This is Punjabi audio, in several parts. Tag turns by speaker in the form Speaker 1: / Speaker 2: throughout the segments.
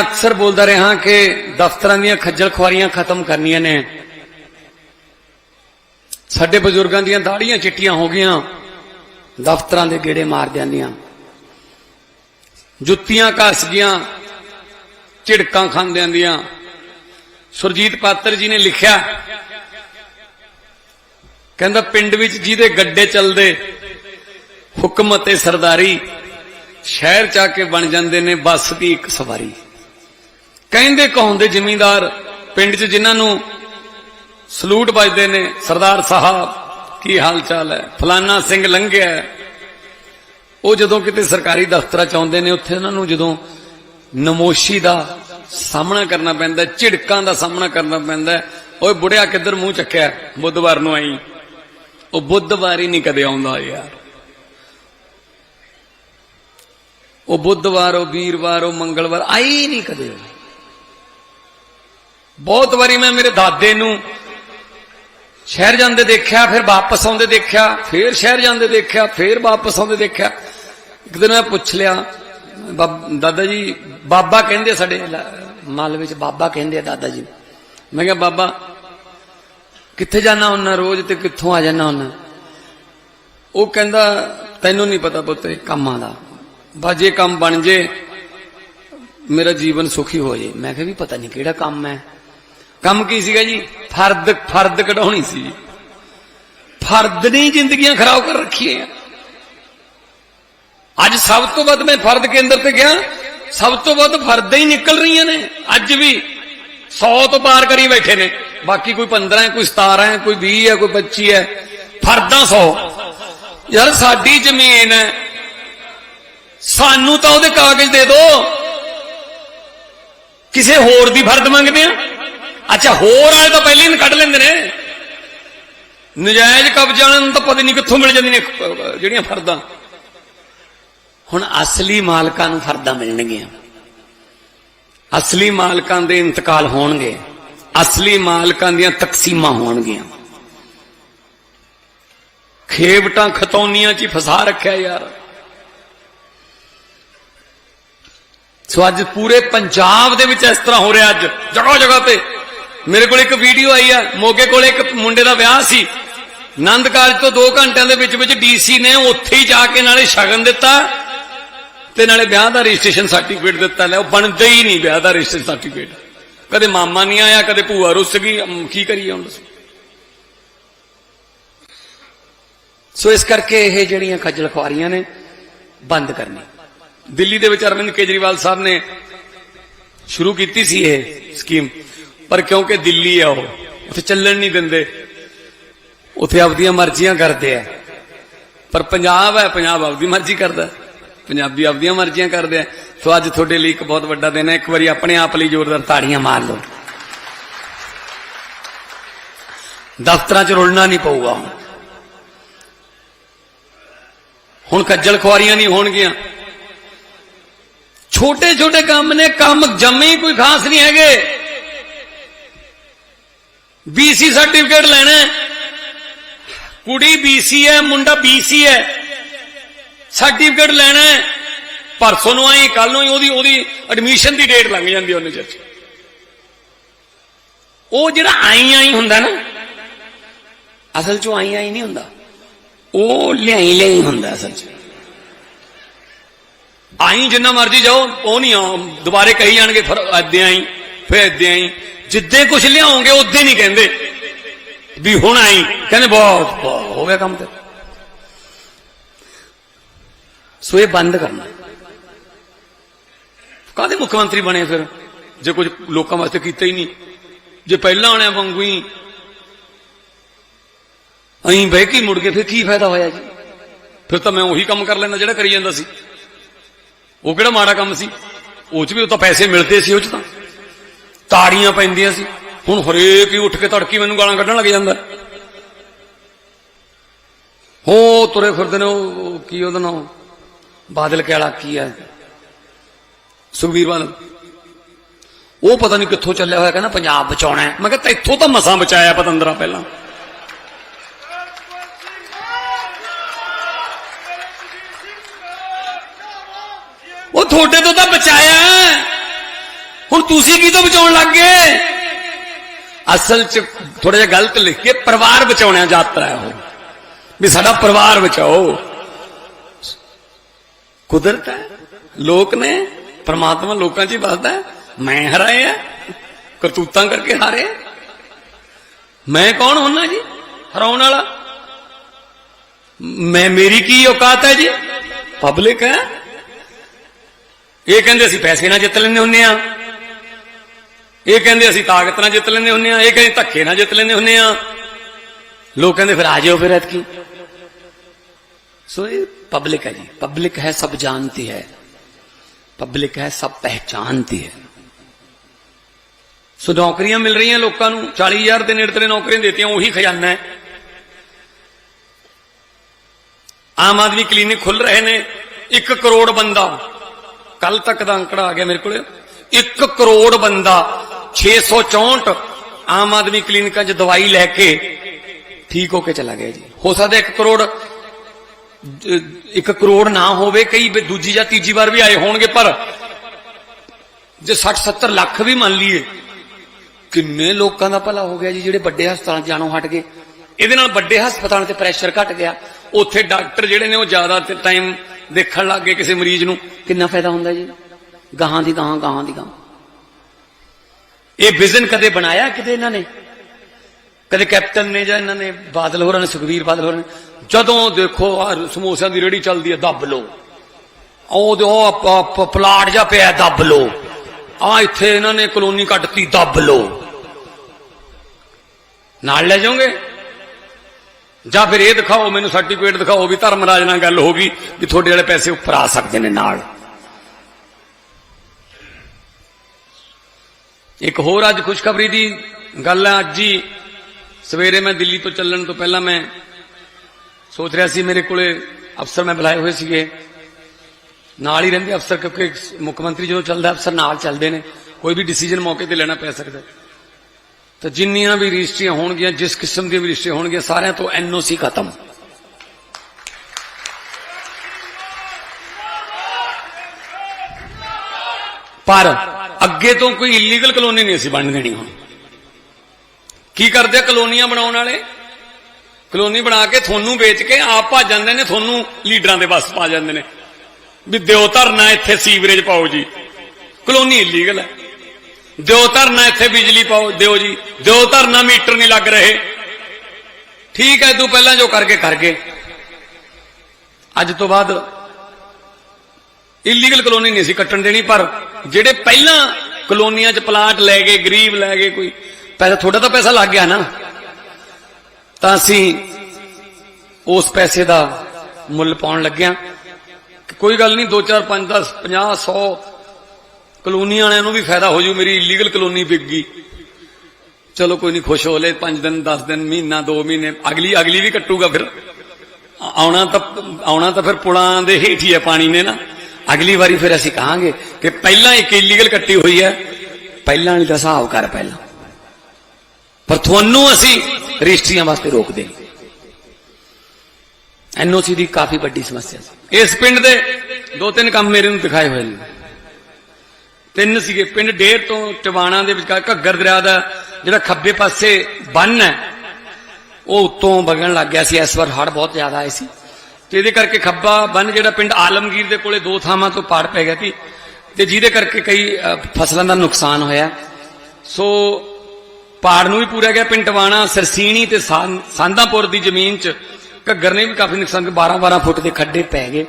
Speaker 1: ਅਕਸਰ ਬੋਲਦਾ ਰਿਹਾ ਕਿ ਦਫ਼ਤਰਾਂ ਦੀਆਂ ਖੱਜਲ ਖੁਆਰੀਆਂ ਖਤਮ ਕਰਨੀਆਂ ਨੇ। ਸਾਡੇ ਬਜ਼ੁਰਗਾਂ ਦੀਆਂ ਦਾੜੀਆਂ ਚਿੱਟੀਆਂ ਹੋ ਗਈਆਂ, ਦਫ਼ਤਰਾਂ ਦੇ ਗੇੜੇ ਮਾਰ ਜਾਂਦੀਆਂ ਜੁੱਤੀਆਂ ਘਸ ਗਈਆਂ, ਝਿੜਕਾਂ ਖਾਂਦਿਆਂ ਦੀਆਂ ਸੁਰਜੀਤ ਪਾਤਰ ਜੀ ਨੇ ਲਿਖਿਆ, ਕਹਿੰਦਾ ਪਿੰਡ ਵਿੱਚ ਜਿਹਦੇ ਗੱਡੇ ਚੱਲਦੇ, ਹੁਕਮ ਅਤੇ ਸਰਦਾਰੀ ਸ਼ਹਿਰ ਚ ਆ ਕੇ ਬਣ ਜਾਂਦੇ ਨੇ, ਬੱਸ ਦੀ ਇੱਕ ਸਵਾਰੀ। ਕਹਿੰਦੇ ਕਹਾਉਂਦੇ ਜ਼ਿਮੀਂਦਾਰ ਪਿੰਡ 'ਚ ਜਿਨ੍ਹਾਂ ਨੂੰ ਸਲੂਟ ਵੱਜਦੇ ਨੇ? ਸਰਦਾਰ ਸਾਹਿਬ ਕੀ ਹਾਲ ਚਾਲ ਹੈ? ਫਲਾਨਾ ਸਿੰਘ ਲੰਘਿਆ ਉਹ ਜਦੋਂ ਕਿਤੇ ਸਰਕਾਰੀ ਦਫ਼ਤਰਾਂ ਚ ਆਉਂਦੇ ਨੇ ਉੱਥੇ ਉਹਨਾਂ ਨੂੰ ਜਦੋਂ ਨਮੋਸ਼ੀ ਦਾ ਸਾਹਮਣਾ ਕਰਨਾ ਪੈਂਦਾ ਝਿੜਕਾਂ ਦਾ ਸਾਹਮਣਾ ਕਰਨਾ ਪੈਂਦਾ ਹੈ, ਓਏ ਬੁੜਿਆ ਕਿੱਧਰ ਮੂੰਹ ਚੱਕਿਆ? ਬੁੱਧਵਾਰ ਨੂੰ ਆਈ। ਉਹ ਬੁੱਧਵਾਰ ਹੀ ਨਹੀਂ ਕਦੇ ਆਉਂਦਾ ਯਾਰ। ਉਹ ਬੁੱਧਵਾਰ ਉਹ ਵੀਰਵਾਰ ਉਹ ਮੰਗਲਵਾਰ ਆਈ ਨਹੀਂ ਕਦੇ। ਉਹ। ਬਹੁਤ ਵਾਰੀ ਮੈਂ ਮੇਰੇ ਦਾਦੇ ਨੂੰ ਸ਼ਹਿਰ ਜਾਂਦੇ ਦੇਖਿਆ, ਫਿਰ ਵਾਪਸ ਆਉਂਦੇ ਦੇਖਿਆ, ਫਿਰ ਸ਼ਹਿਰ ਜਾਂਦੇ ਦੇਖਿਆ, ਫਿਰ ਵਾਪਸ ਆਉਂਦੇ ਦੇਖਿਆ। ਇੱਕ ਦਿਨ ਮੈਂ ਪੁੱਛ ਲਿਆ ਬਾਬ- ਦਾਦਾ ਜੀ, ਬਾਬਾ ਕਹਿੰਦੇ ਆ ਸਾਡੇ ਲ- ਮੱਲ ਵਿੱਚ ਬਾਬਾ ਕਹਿੰਦੇ ਆ ਦਾਦਾ ਜੀ। ਮੈਂ ਕਿਹਾ, ਬਾਬਾ, ਕਿੱਥੇ ਜਾਣਾ ਹੁੰਨਾ ਰੋਜ਼ ਤੇ ਕਿੱਥੋਂ ਆ ਜਾਣਾ ਹੁੰਨਾ ਉਹ ਕਹਿੰਦਾ, ਤੈਨੂੰ ਨਹੀਂ ਪਤਾ ਪੁੱਤੇ ਕੰਮਾਂ ਦਾ। ਬਸ ਜੇ ਕੰਮ ਬਣ ਜੇ, ਮੇਰਾ ਜੀਵਨ ਸੁਖੀ ਹੋ ਜੇ। ਮੈਂ ਕਿਹਾ, ਵੀ ਪਤਾ ਨਹੀਂ ਕਿਹੜਾ ਕੰਮ ਹੈ। ਕੰਮ ਕੀ ਸੀਗਾ ਜੀ? ਫਰਦ ਫਰਦ ਕਢਾਉਣੀ ਸੀ। ਫਰਦ ਨਹੀਂ ਜ਼ਿੰਦਗੀਆਂ ਖਰਾਬ ਕਰ ਰੱਖੀਆਂ। ਅੱਜ ਸਭ ਤੋਂ ਵੱਧ ਮੈਂ ਫਰਦ ਕੇਂਦਰ ਤੇ ਗਿਆ। ਸਭ ਤੋਂ ਵੱਧ ਫਰਦਾਂ ਹੀ ਨਿਕਲ ਰਹੀਆਂ ਨੇ। ਅੱਜ ਵੀ 100 ਤੋਂ ਪਾਰ ਕਰੀ ਬੈਠੇ ਨੇ। ਬਾਕੀ ਕੋਈ 15 ਹੈ, ਕੋਈ 17 ਹੈ, ਕੋਈ 20 ਹੈ, ਕੋਈ 25 ਹੈ। ਫਰਦਾਂ 100 ਯਾਰ ਸਾਡੀ ਜ਼ਮੀਨ ਹੈ। ਸਾਨੂੰ ਤਾਂ ਉਹਦੇ ਕਾਗਜ਼ ਦੇ ਦਿਓ। ਕਿਸੇ ਹੋਰ ਦੀ ਫਰਦ ਮੰਗਦੇ ਆ। ਅੱਛਾ, ਹੋਰ ਵਾਲੇ ਤਾਂ ਪਹਿਲੇ ਹੀ ਕੱਢ ਲੈਂਦੇ ਨੇ। ਨਜਾਇਜ਼ ਕਬਜ਼ਾਂ ਨੂੰ ਤਾਂ ਪਤਾ ਨਹੀਂ ਕਿੱਥੋਂ ਮਿਲ ਜਾਂਦੀਆਂ ਨੇ ਜਿਹੜੀਆਂ ਫਰਦਾਂ। ਹੁਣ ਅਸਲੀ ਮਾਲਕਾਂ ਨੂੰ ਫਰਦਾਂ ਮਿਲਣਗੀਆਂ। ਅਸਲੀ ਮਾਲਕਾਂ ਦੇ ਇੰਤਕਾਲ ਹੋਣਗੇ। ਅਸਲੀ ਮਾਲਕਾਂ ਦੀਆਂ ਤਕਸੀਮਾਂ ਹੋਣਗੀਆਂ। ਖੇਵਟਾਂ ਖਤੌਨੀਆਂ 'ਚ ਹੀ ਫਸਾ ਰੱਖਿਆ ਯਾਰ। ਸੋ ਅੱਜ ਪੂਰੇ ਪੰਜਾਬ ਦੇ ਵਿੱਚ ਇਸ ਤਰ੍ਹਾਂ ਹੋ ਰਿਹਾ ਅੱਜ ਜਗ੍ਹਾ ਜਗ੍ਹਾ ਤੇ। ਮੇਰੇ ਕੋਲ ਇੱਕ ਵੀਡੀਓ ਆਈ ਆ, ਮੋਗੇ ਕੋਲ ਇੱਕ ਮੁੰਡੇ ਦਾ ਵਿਆਹ ਸੀ। ਨੰਦ ਕਾਲਜ ਤੋਂ 2 ਘੰਟਿਆਂ ਦੇ ਵਿੱਚ ਵਿੱਚ ਡੀਸੀ ਨੇ ਉੱਥੇ ਹੀ ਜਾ ਕੇ ਨਾਲੇ ਸ਼ਗਨ ਦਿੱਤਾ ਤੇ ਨਾਲੇ ਵਿਆਹ ਦਾ ਰਜਿਸਟ੍ਰੇਸ਼ਨ ਸਰਟੀਫਿਕੇਟ ਦਿੱਤਾ ਲੈ, ਉਹ ਬਣਦਾ ਹੀ ਨਹੀਂ ਵਿਆਹ ਦਾ ਰਜਿਸਟ੍ਰੇਸ਼ਨ ਸਰਟੀਫਿਕੇਟ। ਕਦੇ ਮਾਮਾ ਨਹੀਂ ਆਇਆ, ਕਦੇ ਭੂਆ ਰੁੱਸ ਗਈ ਕੀ ਕਰੀਏ ਹੁਣ ਦੱਸੋ। ਸੋ ਇਸ ਕਰਕੇ ਇਹ ਜਿਹੜੀਆਂ ਖੱਜਲ ਖੁਆਰੀਆਂ ਨੇ, ਬੰਦ ਕਰਨੀ। ਦਿੱਲੀ ਦੇ ਵਿੱਚ ਅਰਵਿੰਦ ਕੇਜਰੀਵਾਲ ਸਾਹਿਬ ਨੇ ਸ਼ੁਰੂ ਕੀਤੀ ਸੀ ਇਹ ਸਕੀਮ। ਪਰ ਕਿਉਂਕਿ ਦਿੱਲੀ ਆ ਉਹ, ਉੱਥੇ ਚੱਲਣ ਨਹੀਂ ਦਿੰਦੇ। ਉੱਥੇ ਆਪਦੀਆਂ ਮਰਜ਼ੀਆਂ ਕਰਦੇ ਆ। ਪਰ ਪੰਜਾਬ ਹੈ ਪੰਜਾਬ ਆਪਦੀ ਮਰਜ਼ੀ ਕਰਦਾ। ਪੰਜਾਬੀ ਆਪਦੀਆਂ ਮਰਜ਼ੀਆਂ ਕਰਦੇ ਆ। ਸੋ ਅੱਜ ਤੁਹਾਡੇ ਲਈ ਇੱਕ ਬਹੁਤ ਵੱਡਾ ਦਿਨ ਹੈ। ਇੱਕ ਵਾਰੀ ਆਪਣੇ ਆਪ ਲਈ ਜ਼ੋਰਦਾਰ ਤਾੜੀਆਂ ਮਾਰ ਲਓ। ਦਫ਼ਤਰਾਂ 'ਚ ਰੁਲਣਾ ਨਹੀਂ ਪਊਗਾ ਹੁਣ। ਹੁਣ ਕੱਜਲ ਖੁਆਰੀਆਂ ਨਹੀਂ ਹੋਣਗੀਆਂ। ਛੋਟੇ ਛੋਟੇ ਕੰਮ ਨੇ, ਕੰਮ ਜੰਮੇ ਹੀ ਕੋਈ ਖਾਸ ਨਹੀਂ ਹੈਗੇ। ਬੀਸੀ ਸਰਟੀਫਿਕੇਟ ਲੈਣਾ ਹੈ। ਕੁੜੀ ਬੀਸੀ ਹੈ, ਮੁੰਡਾ ਬੀਸੀ ਹੈ। ਸਰਟੀਫਿਕੇਟ ਲੈਣਾ ਪਰਸੋਂ ਨੂੰ ਆਈ ਕੱਲ ਨੂੰ ਹੀ ਉਹਦੀ ਉਹਦੀ ਐਡਮਿਸ਼ਨ ਦੀ ਡੇਟ ਲੰਘ ਜਾਂਦੀ ਉਹਨੇ ਚ ਉਹ ਜਿਹੜਾ ਆਈ ਆਈ ਹੁੰਦਾ ਨਾ, ਅਸਲ ਚ ਆਈ ਆਈ ਨਹੀਂ ਹੁੰਦਾ। ਉਹ ਲਿਆਈ ਲਿਆਈ ਹੁੰਦਾ ਅਸਲ ਚ। ਆਈ ਜਿੰਨਾ ਮਰਜ਼ੀ ਜਾਓ, ਉਹ ਨਹੀਂ ਆ ਦੁਬਾਰੇ ਕਹੀ ਜਾਣਗੇ, ਫਿਰ ਏਦਾਂ ਆਈ, ਫਿਰ ਏਦਾਂ ਆਈ। ਜਿੱਦੇ ਕੁਝ ਲਿਆਉਂਗੇ, ਉਦੋਂ ਨਹੀਂ ਕਹਿੰਦੇ। ਵੀ ਹੁਣ ਆਈ, ਕਹਿੰਦੇ ਬਹੁਤ ਬਹੁਤ, ਹੋ ਗਿਆ ਕੰਮ ਤੇ। ਸੋ ਇਹ ਬੰਦ ਕਰਨਾ। ਕਾਹਦੇ ਮੁੱਖ ਮੰਤਰੀ ਬਣੇ ਫਿਰ? ਜੇ ਕੁਝ ਲੋਕਾਂ ਵਾਸਤੇ ਕੀਤਾ ਹੀ ਨਹੀਂ। ਜੇ ਪਹਿਲਾਂ ਆਣਿਆ ਵਾਂਗੂ ਹੀ ਅਹੀਂ ਬਹਿ ਕੇ ਮੁੜ ਕੇ ਫਿਰ ਕੀ ਫਾਇਦਾ ਹੋਇਆ ਜੀ? ਫਿਰ ਤਾਂ ਮੈਂ ਉਹੀ ਕੰਮ ਕਰ ਲੈਂਦਾ ਜਿਹੜਾ ਕਰੀ ਜਾਂਦਾ ਸੀ। ਉਹ ਕਿਹੜਾ ਮਾੜਾ ਕੰਮ ਸੀ? ਉਹ ਚ ਵੀ ਉਹ ਤਾਂ ਪੈਸੇ ਮਿਲਦੇ ਸੀ, ਉਹ ਚ ਤਾਂ। ਤਾੜੀਆਂ ਪੈਂਦੀਆਂ ਸੀ। ਹੁਣ ਹਰੇਕ ਹੀ ਉੱਠ ਕੇ ਤੜਕੀ ਮੈਨੂੰ ਗਾਲਾਂ ਕੱਢਣ ਲੱਗ ਜਾਂਦਾ। ਹੋ ਤੁਰੇ ਫਿਰਦੇ ਨੇ ਉਹ ਕੀ ਉਹਦਾ ਨਾਮ? ਬਾਦਲ ਕੇ ਕੀ ਹੈ? ਸੁਖਬੀਰ ਬਾਦਲ। ਉਹ ਪਤਾ ਨਹੀਂ ਕਿੱਥੋਂ ਚੱਲਿਆ ਹੋਇਆ, ਕਹਿੰਦਾ ਪੰਜਾਬ ਬਚਾਉਣਾ ਮੈਂ ਕਿਹਾ ਤੈਥੋਂ ਤਾਂ ਮਸਾਂ ਬਚਾਇਆ ਪਤੰਦਰਾ ਪਹਿਲਾਂ। ਉਹ ਤੁਹਾਡੇ ਤੋਂ ਤਾਂ ਬਚਾਇਆ ਹੁਣ ਤੁਸੀਂ ਕੀ ਤੋਂ ਬਚਾਉਣ ਲੱਗ ਗਏ? ਅਸਲ 'ਚ ਥੋੜਾ ਜਿਹਾ ਗਲਤ ਲਿਖ ਕੇ ਪਰਿਵਾਰ ਬਚਾਉਣਿਆ ਯਾਤਰਾ ਹੈ ਉਹ। ਵੀ ਸਾਡਾ ਪਰਿਵਾਰ ਬਚਾਓ। ਕੁਦਰਤ ਹੈ, ਲੋਕ ਨੇ, ਪਰਮਾਤਮਾ ਲੋਕਾਂ 'ਚ ਹੀ ਵੱਸਦਾ ਮੈਂ ਹਰਾਏ ਆ ਕਰਤੂਤਾਂ ਕਰਕੇ ਹਾਰੇ ਮੈਂ ਕੌਣ ਹੁੰਨਾ ਜੀ, ਹਰਾਉਣ ਵਾਲਾ? ਮੈਂ ਮੇਰੀ ਕੀ ਔਕਾਤ ਹੈ ਜੀ? ਪਬਲਿਕ ਹੈ। ਇਹ ਕਹਿੰਦੇ ਅਸੀਂ ਪੈਸੇ ਨਾਲ ਜਿੱਤ ਲੈਂਦੇ ਹੁੰਨੇ ਆ ਇਹ ਕਹਿੰਦੇ ਅਸੀਂ ਤਾਕਤ ਨਾਲ ਜਿੱਤ ਲੈਂਦੇ ਹੁੰਨੇ ਆ ਇਹ ਕਹਿੰਦੇ ਧੱਕੇ ਨਾਲ ਜਿੱਤ ਲੈਂਦੇ ਹੁੰਨੇ ਆ ਲੋਕ ਕਹਿੰਦੇ ਫਿਰ ਆ ਜਾਓ ਫਿਰ ਐਤਕੀ ਸੋ ਇਹ पब्लिक है जी पब्लिक है सब जानती है पब्लिक है सब पहचानती है ਸੋ ਨੌਕਰੀਆਂ ਮਿਲ ਰਹੀਆਂ ਲੋਕਾਂ ਨੂੰ 40000 ਦੇ ਨੇੜੇ ਤੇੜੇ ਨੌਕਰੀਆਂ ਦਿੱਤੀਆਂ ਉਹੀ ਖਜ਼ਾਨਾ ਹੈ ਆਮ ਆਦਮੀ ਕਲੀਨਿਕ ਖੁੱਲ ਰਹੇ ਨੇ 1 ਕਰੋੜ ਬੰਦਾ ਕੱਲ ਤੱਕ ਦਾ ਅੰਕੜਾ ਆ ਗਿਆ ਮੇਰੇ ਕੋਲ 1 ਕਰੋੜ ਬੰਦਾ 664 ਆਮ ਆਦਮੀ ਕਲੀਨਿਕਾਂ 'ਚ ਦਵਾਈ ਲੈ ਕੇ ਠੀਕ ਹੋ ਕੇ ਚਲਾ ਗਿਆ ਜੀ। ਹੋ ਸਕਦਾ 1 ਕਰੋੜ ਜ- ਇੱਕ ਕਰੋੜ ਨਾ ਹੋਵੇ, ਕਈ ਦੂਜੀ ਜਾਂ ਤੀਜੀ ਵਾਰ ਵੀ ਆਏ ਹੋਣਗੇ, ਪਰ ਜੇ 60 70 ਲੱਖ ਵੀ ਮੰਨ ਲਈਏ, ਕਿੰਨੇ ਲੋਕਾਂ ਦਾ ਭਲਾ ਹੋ ਗਿਆ ਜੀ, ਜਿਹੜੇ ਵੱਡੇ ਹਸਪਤਾਲਾਂ 'ਚ ਜਾਣੋਂ ਹਟ ਗਏ। ਇਹਦੇ ਨਾਲ ਵੱਡੇ ਹਸਪਤਾਲਾਂ ਤੇ ਪ੍ਰੈਸ਼ਰ ਘਟ ਗਿਆ। ਉੱਥੇ ਡਾਕਟਰ ਜਿਹੜੇ ਨੇ ਉਹ ਜ਼ਿਆਦਾ ਟਾਈਮ ਦੇਖਣ ਲੱਗ ਗਏ ਕਿਸੇ ਮਰੀਜ਼ ਨੂੰ। ਕਿੰਨਾ ਫਾਇਦਾ ਹੁੰਦਾ ਜੀ? ਗਾਹਾਂ ਦੀ ਗਾਹਾਂ ਗਾਹਾਂ ਦੀ ਗਾਹਾਂ। ਇਹ ਵਿਜ਼ਨ ਕਦੇ ਬਣਾਇਆ ਕਿਤੇ ਇਹਨਾਂ ਨੇ? ਕਦੇ ਕੈਪਟਨ ਨੇ ਜਾਂ ਇਹਨਾਂ ਨੇ ਬਾਦਲ ਹੋਰਾਂ ਨੇ ਸੁਖਵੀਰ ਬਾਦਲ ਹੋਰਾਂ ਨੇ? ਜਦੋਂ ਦੇਖੋ ਆਹ ਸਮੋਸਿਆਂ ਦੀ ਰੇੜੀ ਚੱਲਦੀ ਹੈ, ਦੱਬ ਲੋ ਉਹ ਉਹ ਪਲਾਟ ਜਾ ਪਿਆ, ਦੱਬ ਲੋ ਆ ਇੱਥੇ ਇਹਨਾਂ ਨੇ ਕਲੋਨੀ ਕੱਟਤੀ, ਦੱਬ ਲੋ ਨਾਲ ਲੈ ਜਾਓਗੇ? ਜਾਂ ਫਿਰ ਇਹ ਦਿਖਾਓ, ਮੈਨੂੰ ਸਰਟੀਫਿਕੇਟ ਦਿਖਾਓ ਵੀ ਧਰਮਰਾਜ ਨਾਲ ਗੱਲ ਹੋ ਗਈ, ਵੀ ਤੁਹਾਡੇ ਵਾਲੇ ਪੈਸੇ ਉੱਪਰ ਆ ਸਕਦੇ ਨੇ ਨਾਲ। ਇੱਕ ਹੋਰ ਅੱਜ ਖੁਸ਼ਖਬਰੀ ਦੀ ਗੱਲ ਹੈ ਅੱਜ ਹੀ। ਸਵੇਰੇ ਮੈਂ ਦਿੱਲੀ ਤੋਂ ਚੱਲਣ ਤੋਂ ਪਹਿਲਾਂ ਮੈਂ ਸੋਚ ਰਿਹਾ ਸੀ ਮੇਰੇ ਕੋਲੇ ਅਫਸਰ ਮੈਂ ਬੁਲਾਏ ਹੋਏ ਸੀਗੇ। ਨਾਲ ਹੀ ਰਹਿੰਦੇ ਅਫਸਰ ਕਿਉਂਕਿ ਮੁੱਖ ਮੰਤਰੀ ਜਦੋਂ ਚੱਲਦਾ ਅਫਸਰ ਨਾਲ ਚੱਲਦੇ ਨੇ। ਕੋਈ ਵੀ ਡਿਸੀਜਨ ਮੌਕੇ ਤੇ ਲੈਣਾ ਪੈ ਸਕਦਾ। ਹੈ। ਤਾਂ ਜਿੰਨੀਆਂ ਵੀ ਰਜਿਸਟਰੀਆਂ ਹੋਣਗੀਆਂ, ਜਿਸ ਕਿਸਮ ਦੀਆਂ ਵੀ ਰਜਿਸਟਰੀਆਂ ਹੋਣਗੀਆਂ, ਸਾਰਿਆਂ ਤੋਂ ਐਨਓਸੀ ਖਤਮ। ਪਰ ਅੱਗੇ ਤੋਂ ਕੋਈ ਇਲੀਗਲ ਕਲੋਨੀ ਨਹੀਂ ਅਸੀਂ ਬਣ ਦੇਣੀ ਹੁਣ। ਕੀ ਕਰਦੇ ਆ ਕਲੋਨੀਆਂ ਬਣਾਉਣ ਵਾਲੇ? ਕਲੋਨੀ ਬਣਾ ਕੇ ਤੁਹਾਨੂੰ ਵੇਚ ਕੇ ਆਪ ਭੱਜ ਜਾਂਦੇ ਨੇ, ਤੁਹਾਨੂੰ ਲੀਡਰਾਂ ਦੇ ਬਸ ਪਾ ਜਾਂਦੇ ਨੇ। ਵੀ ਦਿਓ ਧਰਨਾ ਇੱਥੇ ਸੀਵਰੇਜ ਪਾਓ ਜੀ। ਕਲੋਨੀ ਇਲੀਗਲ ਹੈ। ਦਿਓ ਧਰਨਾ ਇੱਥੇ ਬਿਜਲੀ ਪਾਓ, ਦਿਓ ਜੀ। ਦਿਓ ਧਰਨਾ ਮੀਟਰ ਨਹੀਂ ਲੱਗ ਰਹੇ। ਠੀਕ ਹੈ, ਤੂੰ ਪਹਿਲਾਂ ਜੋ ਕਰਕੇ ਕਰ ਗਏ। ਅੱਜ ਤੋਂ ਬਾਅਦ ਇਲੀਗਲ ਕਲੋਨੀ ਨਹੀਂ ਸੀ, ਕੱਟਣ ਦੇਣੀ, ਪਰ ਜਿਹੜੇ ਪਹਿਲਾਂ ਕਲੋਨੀਆਂ 'ਚ ਪਲਾਟ ਲੈ ਗਏ, ਗਰੀਬ ਲੈ ਗਏ ਕੋਈ, ਪੈਸਾ, ਤੁਹਾਡਾ ਤਾਂ ਪੈਸਾ ਲੱਗ ਗਿਆ ਨਾ। ਤਾਂ ਅਸੀਂ ਉਸ ਪੈਸੇ ਦਾ ਮੁੱਲ ਪਾਉਣ ਲੱਗਿਆ। ਕੋਈ ਗੱਲ ਨਹੀਂ 2 4 5 10 50 100 ਕਲੋਨੀਆਂ ਵਾਲਿਆਂ ਨੂੰ ਵੀ ਫਾਇਦਾ ਹੋ ਜੂ, ਮੇਰੀ ਇਲੀਗਲ ਕਲੋਨੀ ਵਿਕ ਗਈ। ਚਲੋ ਕੋਈ ਨਹੀਂ, ਖੁਸ਼ ਹੋ ਲੈ 5 ਦਿਨ 10 ਦਿਨ, ਮਹੀਨਾ 2 ਮਹੀਨੇ, ਅਗਲੀ ਅਗਲੀ ਵੀ ਕੱਟੂਗਾ ਫਿਰ। ਆਉਣਾ ਤਾਂ ਆਉਣਾ ਤਾਂ ਫਿਰ ਪੁਲਾਂ ਦੇ ਹੇਠ ਹੀ ਹੈ ਪਾਣੀ ਨੇ ਨਾ। ਅਗਲੀ ਵਾਰੀ ਫਿਰ ਅਸੀਂ ਕਹਾਂਗੇ ਕਿ ਪਹਿਲਾਂ ਇੱਕ ਇਲੀਗਲ ਕੱਟੀ ਹੋਈ ਹੈ, ਪਹਿਲਾਂ ਵਾਲੀ ਦਾ ਹਿਸਾਬ ਕਰ ਪਹਿਲਾਂ। ਪਰ ਤੁਹਾਨੂੰ ਅਸੀਂ ਰਜਿਸਟਰੀਆਂ ਵਾਸਤੇ ਰੋਕਦੇ ਨਹੀਂ ਐਨਓਸੀ ਦੀ ਕਾਫੀ ਵੱਡੀ ਸਮੱਸਿਆ ਸੀ। ਇਸ ਪਿੰਡ ਦੇ ਦੋ ਤਿੰਨ ਕੰਮ ਮੇਰੇ ਨੂੰ ਦਿਖਾਏ ਹੋਏ ਨੇ। ਤਿੰਨ ਸੀਗੇ, ਪਿੰਡ ਡੇਰ ਤੋਂ ਟਿਵਾਣਾ ਦੇ ਵਿਚਕਾਰ ਘੱਗਰ ਦਰਿਆ ਦਾ ਜਿਹੜਾ ਖੱਬੇ ਪਾਸੇ ਬੰਨ ਹੈ, ਉਹ ਉੱਤੋਂ ਵਗਣ ਲੱਗ ਗਿਆ ਸੀ। ਇਸ ਵਾਰ ਹੜ੍ਹ ਬਹੁਤ ਜ਼ਿਆਦਾ ਆਏ ਸੀ। ਤੇ ਇਹਦੇ ਕਰਕੇ ਖੱਬਾ ਬੰਨ ਜਿਹੜਾ ਪਿੰਡ ਆਲਮਗੀਰ ਦੇ ਕੋਲੇ ਦੋ ਥਾਵਾਂ ਤੋਂ ਪਾੜ ਪੈ ਗਿਆ ਸੀ ਤੇ ਜਿਹਦੇ ਕਰਕੇ ਕਈ ਫਸਲਾਂ ਦਾ ਨੁਕਸਾਨ ਹੋਇਆ। ਸੋ ਪਾੜ ਨੂੰ ਵੀ ਪੂਰਾ ਗਿਆ ਪਿੰਡ ਟਵਾਣਾ ਸਰਸੀਣੀ ਤੇ ਸਾਂ- ਸਾਂਦਾਪੁਰ ਦੀ ਜ਼ਮੀਨ 'ਚ ਘੱਗਰ ਨੇ ਵੀ ਕਾਫੀ ਨੁਕਸਾਨ 12 12 ਫੁੱਟ ਦੇ ਖੱਡੇ ਪੈ ਗਏ।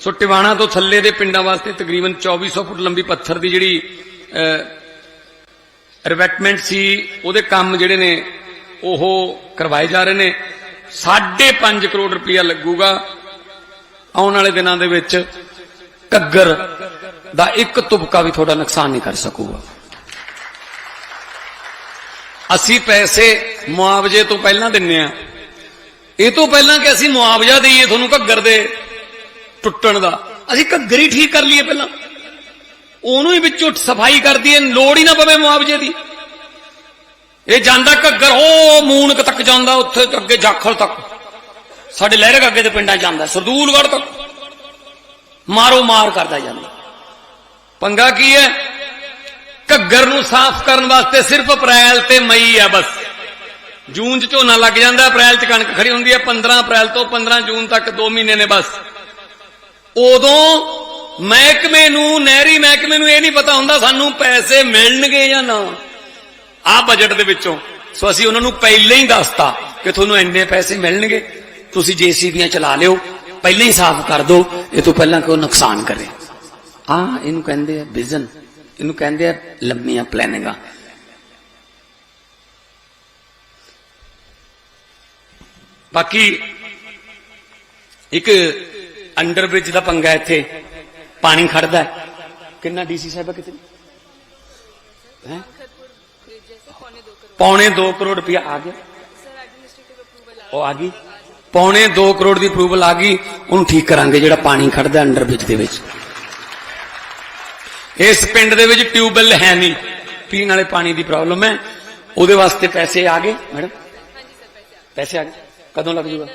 Speaker 1: ਸੋ ਟਿਵਾਣਾ ਤੋਂ ਥੱਲੇ ਦੇ ਪਿੰਡਾਂ ਵਾਸਤੇ ਤਕਰੀਬਨ 2400 ਫੁੱਟ ਲੰਬੀ ਪੱਥਰ ਦੀ ਜਿਹੜੀ ਰਿਵੈਟਮੈਂਟ ਸੀ, ਉਹਦੇ ਕੰਮ ਜਿਹੜੇ ਨੇ, ਉਹ ਕਰਵਾਏ ਜਾ ਰਹੇ ਨੇ। 5.5 ਕਰੋੜ ਰੁਪਇਆ ਲੱਗੂਗਾ। ਆਉਣ ਵਾਲੇ ਦਿਨਾਂ ਦੇ ਵਿੱਚ ਘੱਗਰ ਦਾ ਇੱਕ ਤੁਪਕਾ ਵੀ ਤੁਹਾਡਾ ਨੁਕਸਾਨ ਨਹੀਂ ਕਰ ਸਕੂਗਾ। ਅਸੀਂ ਪੈਸੇ ਮੁਆਵਜ਼ੇ ਤੋਂ ਪਹਿਲਾਂ ਦਿੰਨੇ ਆ। ਇਹ ਤੋਂ ਪਹਿਲਾਂ ਕਿ ਅਸੀਂ ਮੁਆਵਜ਼ਾ ਦਈਏ ਤੁਹਾਨੂੰ ਘੱਗਰ ਦੇ ਟੁੱਟਣ ਦਾ। ਅਸੀਂ ਘੱਗਰ ਹੀ ਠੀਕ ਕਰ ਲਈਏ ਪਹਿਲਾਂ। ਉਹਨੂੰ ਹੀ ਵਿੱਚੋਂ ਸਫ਼ਾਈ ਕਰ ਦਈਏ, ਲੋੜ ਹੀ ਨਾ ਪਵੇ ਮੁਆਵਜ਼ੇ ਦੀ। ਇਹ ਜਾਂਦਾ ਘੱਗਰ ਉਹ ਮੂਨਕ ਤੱਕ ਜਾਂਦਾ, ਉੱਥੇ ਅੱਗੇ ਜਾਖਲ ਤੱਕ। ਸਾਡੇ ਲਹਿਰੇ ਅੱਗੇ ਦੇ ਪਿੰਡਾਂ 'ਚ ਜਾਂਦਾ ਸਰਦੂਲਗੜ੍ਹ ਤੱਕ ਮਾਰੋ ਮਾਰ ਕਰਦਾ ਜਾਂਦਾ। ਪੰਗਾ ਕੀ ਹੈ? ਘੱਗਰ ਨੂੰ ਸਾਫ਼ ਕਰਨ ਵਾਸਤੇ ਸਿਰਫ ਅਪ੍ਰੈਲ ਤੇ ਮਈ ਹੈ ਬਸ। ਜੂਨ ਚ ਝੋਨਾ ਲੱਗ ਜਾਂਦਾ, ਅਪ੍ਰੈਲ ਚ ਕਣਕ ਖੜੀ ਹੁੰਦੀ ਹੈ 15 ਅਪ੍ਰੈਲ ਤੋਂ 15 ਜੂਨ ਤੱਕ 2 ਮਹੀਨੇ ਨੇ ਬਸ। ਉਦੋਂ ਮਹਿਕਮੇ ਨੂੰ, ਨਹਿਰੀ ਮਹਿਕਮੇ ਨੂੰ ਇਹ ਨਹੀਂ ਪਤਾ ਹੁੰਦਾ ਸਾਨੂੰ ਪੈਸੇ ਮਿਲਣਗੇ ਜਾਂ ਨਾ। ਆ ਬਜਟ ਦੇ ਵਿੱਚੋਂ। ਸੋ ਅਸੀਂ ਉਹਨਾਂ ਨੂੰ ਪਹਿਲਾਂ ਹੀ ਦੱਸਤਾ ਕਿ ਤੁਹਾਨੂੰ ਇੰਨੇ ਪੈਸੇ ਮਿਲਣਗੇ। ਤੁਸੀਂ ਜੀਸੀਬੀਆਂ ਚਲਾ ਲਿਓ ਪਹਿਲਾਂ ਹੀ ਸਾਫ਼ ਕਰ ਦਿਓ ਇਹ ਤੋਂ ਪਹਿਲਾਂ ਕੋਈ ਨੁਕਸਾਨ ਕਰੇ ਆ ਇਹਨੂੰ ਕਹਿੰਦੇ ਆ ਵਿਜ਼ਨ ਇਹਨੂੰ ਕਹਿੰਦੇ ਆ ਲੰਮੀਆਂ ਪਲੈਨਿੰਗਾਂ ਬਾਕੀ ਇੱਕ ਅੰਡਰ ਬ੍ਰਿਜ ਦਾ ਪੰਗਾ ਹੈ ਇੱਥੇ ਪਾਣੀ ਖੜਦਾ ਹੈ ਕਿੰਨਾ ਡੀਸੀ ਸਾਹਿਬ ਕਿਤੇ ਹੈ ਪੌਣੇ 2 ਕਰੋੜ ਰੁਪਇਆ ਆ ਗਿਆ ਉਹ ਆ ਗਈ ਪੌਣੇ 2 ਕਰੋੜ ਦੀ ਅਪਰੂਵਲ ਆ ਗਈ, ਉਹਨੂੰ ਠੀਕ ਕਰਾਂਗੇ, ਜਿਹੜਾ ਪਾਣੀ ਖੜਦਾ ਅੰਡਰ ਬ੍ਰਿਜ ਦੇ ਵਿੱਚ। ਇਸ ਪਿੰਡ ਦੇ ਵਿੱਚ ਟਿਊਬਵੈਲ ਹੈ ਨਹੀਂ। ਪੀਣ ਵਾਲੇ ਪਾਣੀ ਦੀ ਪ੍ਰੋਬਲਮ ਹੈ। ਉਹਦੇ ਵਾਸਤੇ ਪੈਸੇ ਆ ਗਏ, ਮੈਡਮ? ਪੈਸੇ ਆ ਗਏ? ਕਦੋਂ ਲੱਗ ਜੂਗਾ?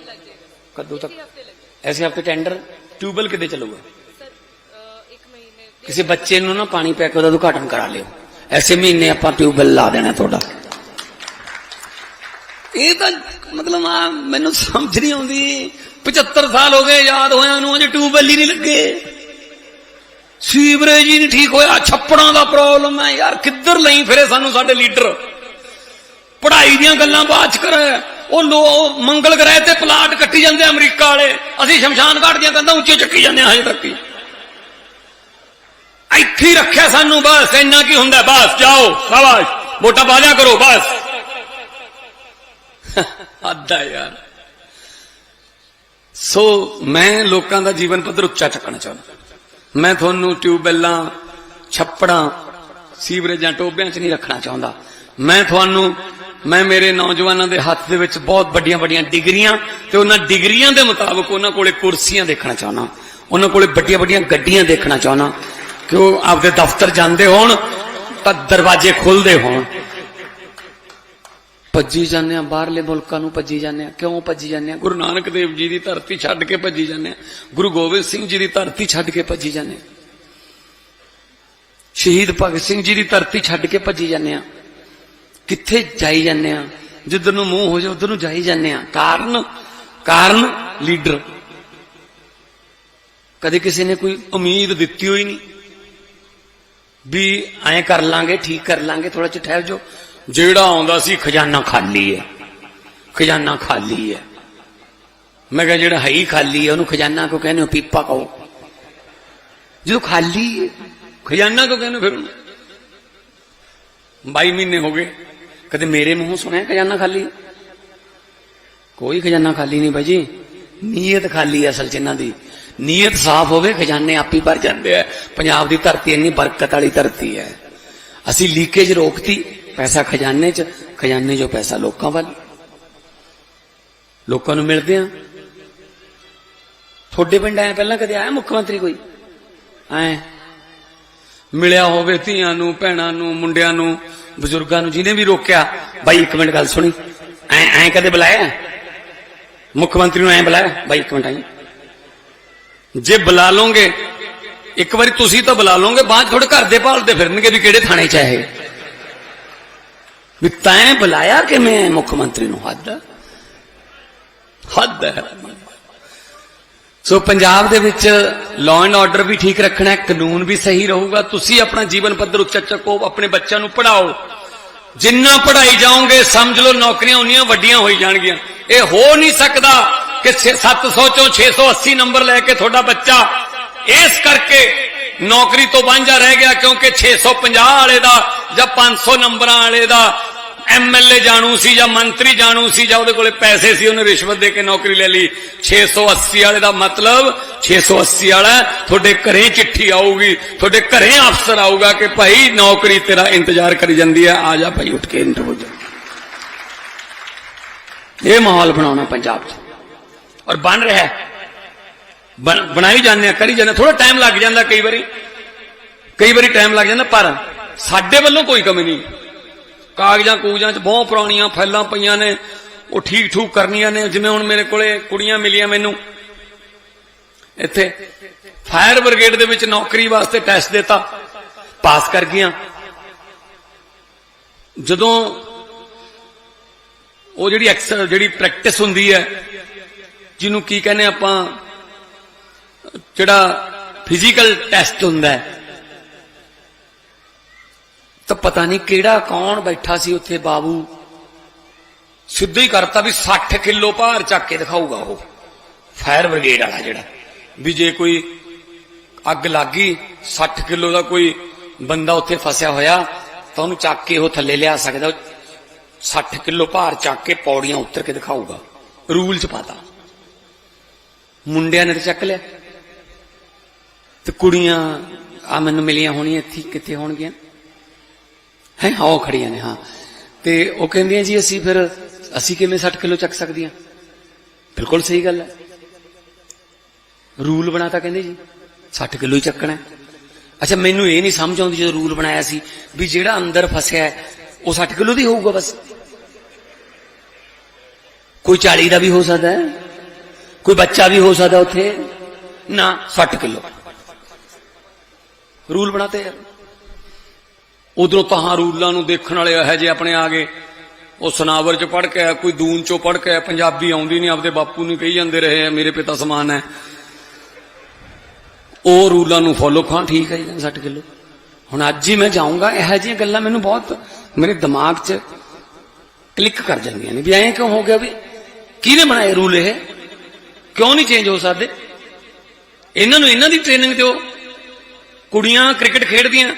Speaker 1: ਕਦੋਂ ਤੱਕ? ਐਸੇ ਹਫ਼ਤੇ ਟੈਂਡਰ ਟਿਊਬਵੈਲ ਕਿੱਦੇ ਚੱਲੂਗਾ? ਕਿਸੇ ਬੱਚੇ ਨੂੰ ਨਾ ਪਾਣੀ ਪੈ ਕੇ ਉਹਦਾ ਉਦਘਾਟਨ ਕਰਾ ਲਿਓ। ਐਸੇ ਮਹੀਨੇ ਆਪਾਂ ਟਿਊਬਵੈਲ ਲਾ ਦੇਣਾ ਤੁਹਾਡਾ। ਇਹ ਤਾਂ ਮਤਲਬ ਆ ਮੈਨੂੰ ਸਮਝ ਨਹੀਂ ਆਉਂਦੀ। 75 ਸਾਲ ਹੋ ਗਏ, ਯਾਦ ਹੋਇਆ ਨੂੰ ਅਜੇ ਟਿਊਬਵੈਲ ਹੀ ਨਹੀਂ ਲੱਗੇ। ਸੀਵਰੇਜ ਹੀ ਨਹੀਂ ਠੀਕ ਹੋਇਆ, ਛੱਪੜਾਂ ਦਾ ਪ੍ਰੋਬਲਮ ਹੈ। ਯਾਰ ਕਿੱਧਰ ਲਈ ਫਿਰੇ ਸਾਨੂੰ ਸਾਡੇ ਲੀਡਰ? ਪੜ੍ਹਾਈ ਦੀਆਂ ਗੱਲਾਂ ਬਾਅਦ ਚ ਕਰੇ। ਉਹ ਲੋ ਮੰਗਲ ਗ੍ਰਹਿ ਤੇ ਪਲਾਟ ਕੱਟੀ ਜਾਂਦੇ ਅਮਰੀਕਾ ਵਾਲੇ। ਅਸੀਂ ਸ਼ਮਸ਼ਾਨ ਘਾਟ ਦੀਆਂ ਕੰਧਾਂ ਉੱਚੇ ਚੱਕੀ ਜਾਂਦੇ ਹਾਂ ਹਜੇ ਤੱਕ ਹੀ। ਇੱਥੇ ਰੱਖਿਆ ਸਾਨੂੰ, ਬਸ ਇੰਨਾ ਕੀ ਹੁੰਦਾ, ਬਸ ਜਾਓ, ਸ਼ਾਬਾਸ਼। ਵੋਟਾਂ ਪਾ ਕਰੋ, ਬਸ। ਅੱਧਾ ਯਾਰ। ਸੋ ਮੈਂ ਲੋਕਾਂ ਦਾ ਜੀਵਨ ਪੱਧਰ ਉੱਚਾ ਚੱਕਣਾ ਚਾਹੁੰਦਾ। ਮੈਂ ਤੁਹਾਨੂੰ ਟਿਊਬਵੈਲਾਂ, ਛੱਪੜਾਂ, ਸੀਵਰੇਜਾਂ, ਟੋਬਿਆਂ 'ਚ ਨਹੀਂ ਰੱਖਣਾ ਚਾਹੁੰਦਾ। ਮੈਂ ਤੁਹਾਨੂੰ, ਮੈਂ ਮੇਰੇ ਨੌਜਵਾਨਾਂ ਦੇ ਹੱਥ ਦੇ ਵਿੱਚ ਬਹੁਤ ਵੱਡੀਆਂ ਵੱਡੀਆਂ ਡਿਗਰੀਆਂ ਤੇ ਉਹਨਾਂ ਡਿਗਰੀਆਂ ਦੇ ਮੁਤਾਬਕ ਉਹਨਾਂ ਕੋਲੇ ਕੁਰਸੀਆਂ ਦੇਖਣਾ ਚਾਹੁੰਦਾ। ਉਹਨਾਂ ਕੋਲੇ ਵੱਡੀਆਂ ਵੱਡੀਆਂ ਗੱਡੀਆਂ ਦੇਖਣਾ ਚਾਹੁੰਦਾ। ਕਿ ਉਹ ਆਪਦੇ ਦਫ਼ਤਰ ਜਾਂਦੇ ਹੋਣ ਤਾਂ ਦਰਵਾਜ਼ੇ ਖੁੱਲਦੇ ਹੋਣ। ਭੱਜੀ ਜਾਂਦੇ ਆ ਬਾਹਰਲੇ ਮੁਲਕਾਂ ਨੂੰ ਭੱਜੀ ਜਾਂਦੇ ਆ ਕਿਉਂ ਭੱਜੀ ਜਾਂਦੇ ਆ ਗੁਰੂ ਨਾਨਕ ਦੇਵ ਜੀ ਦੀ ਧਰਤੀ ਛੱਡ ਕੇ ਭੱਜੀ ਜਾਂਦੇ ਆ ਗੁਰੂ ਗੋਬਿੰਦ ਸਿੰਘ ਜੀ ਦੀ ਧਰਤੀ ਛੱਡ ਕੇ ਭੱਜੀ ਜਾਂਦੇ ਆ ਸ਼ਹੀਦ ਭਗਤ ਸਿੰਘ ਜੀ ਦੀ ਧਰਤੀ ਛੱਡ ਕੇ ਭੱਜੀ ਜਾਂਦੇ ਆ ਕਿੱਥੇ ਜਾਈ ਜਾਂਦੇ ਆ ਜਿੱਧਰ ਨੂੰ ਮੂੰਹ ਹੋ ਜਾ ਉਧਰ ਨੂੰ ਜਾਈ ਜਾਂਦੇ ਆ ਕਾਰਨ ਕਾਰਨ ਲੀਡਰ। ਕਦੇ ਕਿਸੇ ਨੇ ਕੋਈ ਉਮੀਦ ਦਿੱਤੀ ਹੋਈ ਨਹੀਂ ਵੀ ਐਂ ਕਰ ਲਾਂਗੇ, ਠੀਕ ਕਰ ਲਾਂਗੇ ਥੋੜਾ ਜਿਹਾ ਠਹਿਰ ਜਾਓ। ਜਿਹੜਾ ਆਉਂਦਾ ਸੀ ਖਜ਼ਾਨਾ ਖਾਲੀ ਹੈ। ਖਜ਼ਾਨਾ ਖਾਲੀ ਹੈ। ਮੈਂ ਕਿਹਾ, ਜਿਹੜਾ ਹੈ ਹੀ ਖਾਲੀ ਹੈ, ਉਹਨੂੰ ਖਜ਼ਾਨਾ ਕਿਉਂ ਕਹਿੰਦੇ ਹੋ? ਪੀਪਾ ਕਹੋ। ਜਦੋਂ ਖਾਲੀ ਹੈ, ਖਜ਼ਾਨਾ ਕਿਉਂ ਕਹਿੰਦੇ ਹੋ ਫਿਰ ਉਹਨੂੰ? 22 ਮਹੀਨੇ ਹੋ ਗਏ, ਕਦੇ ਮੇਰੇ ਮੂੰਹੋਂ ਸੁਣਿਆ ਖਜ਼ਾਨਾ ਖਾਲੀ? ਕੋਈ ਖਜ਼ਾਨਾ ਖਾਲੀ ਨਹੀਂ ਬਾਈ ਜੀ। ਨੀਅਤ ਖਾਲੀ ਅਸਲ ਚ ਇਹਨਾਂ ਦੀ। ਨੀਅਤ ਸਾਫ਼ ਹੋਵੇ, ਖਜ਼ਾਨੇ ਆਪੀ ਭਰ ਜਾਂਦੇ ਆ। ਪੰਜਾਬ ਦੀ ਧਰਤੀ ਇੰਨੀ ਬਰਕਤ ਵਾਲੀ ਧਰਤੀ ਹੈ। ਅਸੀਂ ਲੀਕੇਜ ਰੋਕਤੀ ਪੈਸਾ ਖਜ਼ਾਨੇ 'ਚ, ਖਜ਼ਾਨੇ 'ਚੋਂ ਪੈਸਾ ਲੋਕਾਂ ਵੱਲ। ਲੋਕਾਂ ਨੂੰ ਮਿਲਦੇ ਆ। ਤੁਹਾਡੇ ਪਿੰਡ ਆਇਆ ਪਹਿਲਾਂ ਕਦੇ? ਆਇਆ ਮੁੱਖ ਮੰਤਰੀ ਕੋਈ? ਐ ਮਿਲਿਆ ਹੋਵੇ ਧੀਆਂ ਨੂੰ, ਭੈਣਾਂ ਨੂੰ, ਮੁੰਡਿਆਂ ਨੂੰ, ਬਜ਼ੁਰਗਾਂ ਨੂੰ, ਜਿਹਨੇ ਵੀ ਰੋਕਿਆ। ਬਾਈ, ਇੱਕ ਮਿੰਟ ਗੱਲ ਸੁਣੀ। ਐ ਐ ਕਦੇ ਬੁਲਾਇਆ? ਮੁੱਖ ਮੰਤਰੀ ਨੂੰ ਐ ਬੁਲਾਇਆ? ਬਾਈ, ਇੱਕ ਮਿੰਟ ਆਈ। ਜੇ ਬੁਲਾ ਲੋਗੇ ਇੱਕ ਵਾਰੀ ਤੁਸੀਂ ਤਾਂ ਬੁਲਾ ਲੋਗੇ ਬਾਅਦ ਤੁਹਾਡੇ ਘਰ ਦੇ ਭਾਲਦੇ ਫਿਰਨਗੇ ਵੀ ਕਿਹੜੇ ਥਾਣੇ 'ਚ ਹੈ ਇਹ। ਵੀ ਤੈਂ ਬੁਲਾਇਆ ਕਿ ਮੈਂ ਮੁੱਖ ਮੰਤਰੀ ਨੂੰ ਹੱਦ ਹੱਦ ਹੈ ਸੋ ਪੰਜਾਬ ਦੇ ਵਿੱਚ ਲਾਅ ਐਂਡ ਆਰਡਰ ਵੀ ਠੀਕ ਰੱਖਣਾ ਹੈ, ਕਾਨੂੰਨ ਵੀ ਸਹੀ ਰਹੂਗਾ। ਤੁਸੀਂ ਆਪਣਾ ਜੀਵਨ ਪੱਧਰ ਉੱਚਾ ਚੱਕੋ, ਆਪਣੇ ਬੱਚਿਆਂ ਨੂੰ ਪੜਾਓ ਜਿੰਨਾ ਪੜਾਈ ਜਾਓਗੇ, ਸਮਝ ਲਓ, ਨੌਕਰੀਆਂ ਉਨੀਆਂ ਵੱਡੀਆਂ ਹੋਈ ਜਾਣਗੀਆਂ। ਇਹ ਹੋ ਨਹੀਂ ਸਕਦਾ ਕਿ ਛੇ- 700 ਚੋਂ 680 ਨੰਬਰ ਲੈ ਕੇ ਤੁਹਾਡਾ ਬੱਚਾ ਇਸ ਕਰਕੇ ਨੌਕਰੀ ਤੋਂ ਵਾਂਝਾ ਰਹਿ ਗਿਆ ਕਿਉਂਕਿ 650 ਵਾਲੇ ਦਾ ਜਾਂ 500 ਨੰਬਰਾਂ ਵਾਲੇ ਦਾ ਐਮਐਲਏ ਜਾਣੂ ਸੀ ਜਾਂ ਮੰਤਰੀ ਜਾਣੂ ਸੀ ਜਾਂ ਉਹਦੇ ਕੋਲੇ ਪੈਸੇ ਸੀ ਉਹਨੇ ਰਿਸ਼ਵਤ ਦੇ ਕੇ ਨੌਕਰੀ ਲੈ ਲਈ 680 ਵਾਲੇ ਦਾ ਮਤਲਬ 680 ਵਾਲਾ ਤੁਹਾਡੇ ਘਰੇ ਚਿੱਠੀ ਆਊਗੀ ਤੁਹਾਡੇ ਘਰੇ ਅਫਸਰ ਆਊਗਾ ਕਿ ਭਾਈ ਨੌਕਰੀ ਤੇਰਾ ਇੰਤਜ਼ਾਰ ਕਰੀ ਜਾਂਦੀ ਹੈ ਆ ਜਾ ਭਾਈ ਉੱਠ ਕੇ ਇੰਟਰਵਿਊ ਦੇ ਇਹ ਮਾਹੌਲ ਬਣਾਉਣਾ ਪੰਜਾਬ 'ਚ ਔਰ ਬਣ ਰਿਹਾ ਹੈ ਬਣ- ਬਣਾਈ ਜਾਂਦੇ ਆ, ਕਰੀ ਜਾਂਦੇ ਥੋੜਾ ਟਾਈਮ ਲੱਗ ਜਾਂਦਾ ਕਈ ਵਾਰੀ। ਕਈ ਵਾਰੀ ਟਾਈਮ ਲੱਗ ਜਾਂਦਾ, ਪਰ ਸਾਡੇ ਵੱਲੋਂ ਕੋਈ ਕਮੀ ਨਹੀਂ। ਕਾਗਜ਼ਾਂ ਕੂਗਜ਼ਾਂ 'ਚ ਬਹੁਤ ਪੁਰਾਣੀਆਂ ਫਾਈਲਾਂ ਪਈਆਂ ਨੇ, ਉਹ ਠੀਕ ਠੂਕ ਕਰਨੀਆਂ ਨੇ। ਜਿਵੇਂ ਹੁਣ ਮੇਰੇ ਕੋਲੇ ਕੁੜੀਆਂ ਮਿਲੀਆਂ ਮੈਨੂੰ। ਇੱਥੇ ਫਾਇਰ ਬ੍ਰਿਗੇਡ ਦੇ ਵਿੱਚ ਨੌਕਰੀ ਵਾਸਤੇ ਟੈਸਟ ਦਿੱਤਾ। ਪਾਸ ਕਰ ਗਈਆਂ। ਜਦੋਂ ਉਹ ਜਿਹੜੀ ਐਕਸਰ ਜਿਹੜੀ ਪ੍ਰੈਕਟਿਸ ਹੁੰਦੀ ਹੈ, ਜਿਹਨੂੰ ਕੀ ਕਹਿੰਦੇ ਆਪਾਂ ਜਿਹੜਾ ਫਿਜ਼ੀਕਲ ਟੈਸਟ ਹੁੰਦਾ ਤਾਂ ਪਤਾ ਨਹੀਂ ਕਿਹੜਾ ਕੌਣ ਬੈਠਾ ਸੀ ਉੱਥੇ ਬਾਬੂ। ਸਿੱਧਾ ਹੀ ਕਰਤਾ ਵੀ 60 ਕਿਲੋ ਭਾਰ ਚੱਕ ਕੇ ਦਿਖਾਊਗਾ ਉਹ। ਫਾਇਰ ਬ੍ਰਿਗੇਡ ਵਾਲਾ ਜਿਹੜਾ। ਵੀ ਜੇ ਕੋਈ ਅੱਗ ਲੱਗੀ 60 ਕਿਲੋ ਦਾ ਕੋਈ ਬੰਦਾ ਉੱਥੇ ਫਸਿਆ ਹੋਇਆ, ਤਾਂ ਉਹਨੂੰ ਚੱਕ ਕੇ ਉਹ ਥੱਲੇ ਲਿਆ ਸਕਦਾ। 60 ਕਿਲੋ ਭਾਰ ਚੱਕ ਕੇ ਪੌੜੀਆਂ ਉੱਤਰ ਕੇ ਦਿਖਾਊਗਾ। ਰੂਲ ਚ ਪਾਤਾ। ਮੁੰਡਿਆਂ ਨੇ ਤਾਂ ਚੱਕ ਲਿਆ। ਤੇ ਕੁੜੀਆਂ ਆ ਮੈਨੂੰ ਮਿਲੀਆਂ ਹੋਣੀਆਂ ਇੱਥੇ, ਕਿੱਥੇ ਹੋਣਗੀਆਂ? ਹੈ? ਹਾਂ ਉਹ ਖੜੀਆਂ ਨੇ, ਹਾਂ। ਤੇ ਉਹ ਕਹਿੰਦੀਆਂ ਜੀ, ਅਸੀਂ ਫਿਰ, ਅਸੀਂ ਕਿਵੇਂ 60 ਕਿਲੋ ਚੱਕ ਸਕਦੀਆਂ? ਬਿਲਕੁਲ ਸਹੀ ਗੱਲ ਹੈ। ਰੂਲ ਬਣਾਤਾ ਕਹਿੰਦੇ ਜੀ 60 ਕਿਲੋ ਹੀ ਚੱਕਣਾ ਅੱਛਾ, ਮੈਨੂੰ ਇਹ ਨਹੀਂ ਸਮਝ ਆਉਂਦੀ ਜਦੋਂ ਰੂਲ ਬਣਾਇਆ ਸੀ ਵੀ ਜਿਹੜਾ ਅੰਦਰ ਫਸਿਆ ਉਹ 60 ਕਿਲੋ ਦੀ ਹੋਊਗਾ ਬਸ। ਕੋਈ 40 ਦਾ ਵੀ ਹੋ ਸਕਦਾ ਹੈ, ਕੋਈ ਬੱਚਾ ਵੀ ਹੋ ਸਕਦਾ ਉੱਥੇ, ਨਾ 60 ਕਿਲੋ। ਰੂਲ ਬਣਾਤੇ ਯਾਰ ਉਧਰੋਂ ਤਾਂ ਰੂਲਾਂ ਨੂੰ ਦੇਖਣ ਵਾਲੇ ਇਹੋ ਜਿਹੇ ਆਪਣੇ ਆ ਗਏ। ਉਹ ਸਨਾਵਰ ਚ ਪੜ ਕੇ ਕੋਈ ਦੂਨ ਚੋਂ ਪੜ ਕੇ ਪੰਜਾਬੀ ਆਉਂਦੀ ਨਹੀਂ, ਆਪਦੇ ਬਾਪੂ ਨੂੰ ਕਹੀ ਜਾਂਦੇ ਰਹੇ ਆ, ਮੇਰੇ ਪਿਤਾ ਸਮਾਨ ਹੈ। ਉਹ ਰੂਲਾਂ ਨੂੰ ਫੋਲੋ ਖਾਂ, ਠੀਕ ਹੈ ਜੀ 60 ਕਿਲੋ। ਹੁਣ ਅੱਜ ਹੀ ਮੈਂ ਜਾਊਂਗਾ, ਇਹੋ ਜਿਹੀਆਂ ਗੱਲਾਂ ਮੈਨੂੰ ਬਹੁਤ ਮੇਰੇ ਦਿਮਾਗ 'ਚ ਕਲਿੱਕ ਕਰ ਜਾਂਦੀਆਂ ਨੇ, ਵੀ ਐਂ ਕਿਉਂ ਹੋ ਗਿਆ ਵੀ ਕਿਹਨੇ ਬਣਾਏ ਰੂਲ ਇਹ? ਕਿਉਂ ਨਹੀਂ ਚੇਂਜ ਹੋ ਸਕਦੇ? ਇਹਨਾਂ ਨੂੰ, ਇਹਨਾਂ ਦੀ ਟ੍ਰੇਨਿੰਗ ਦਿਓ। ਕੁੜੀਆਂ ਕ੍ਰਿਕਟ ਖੇਡਦੀਆਂ,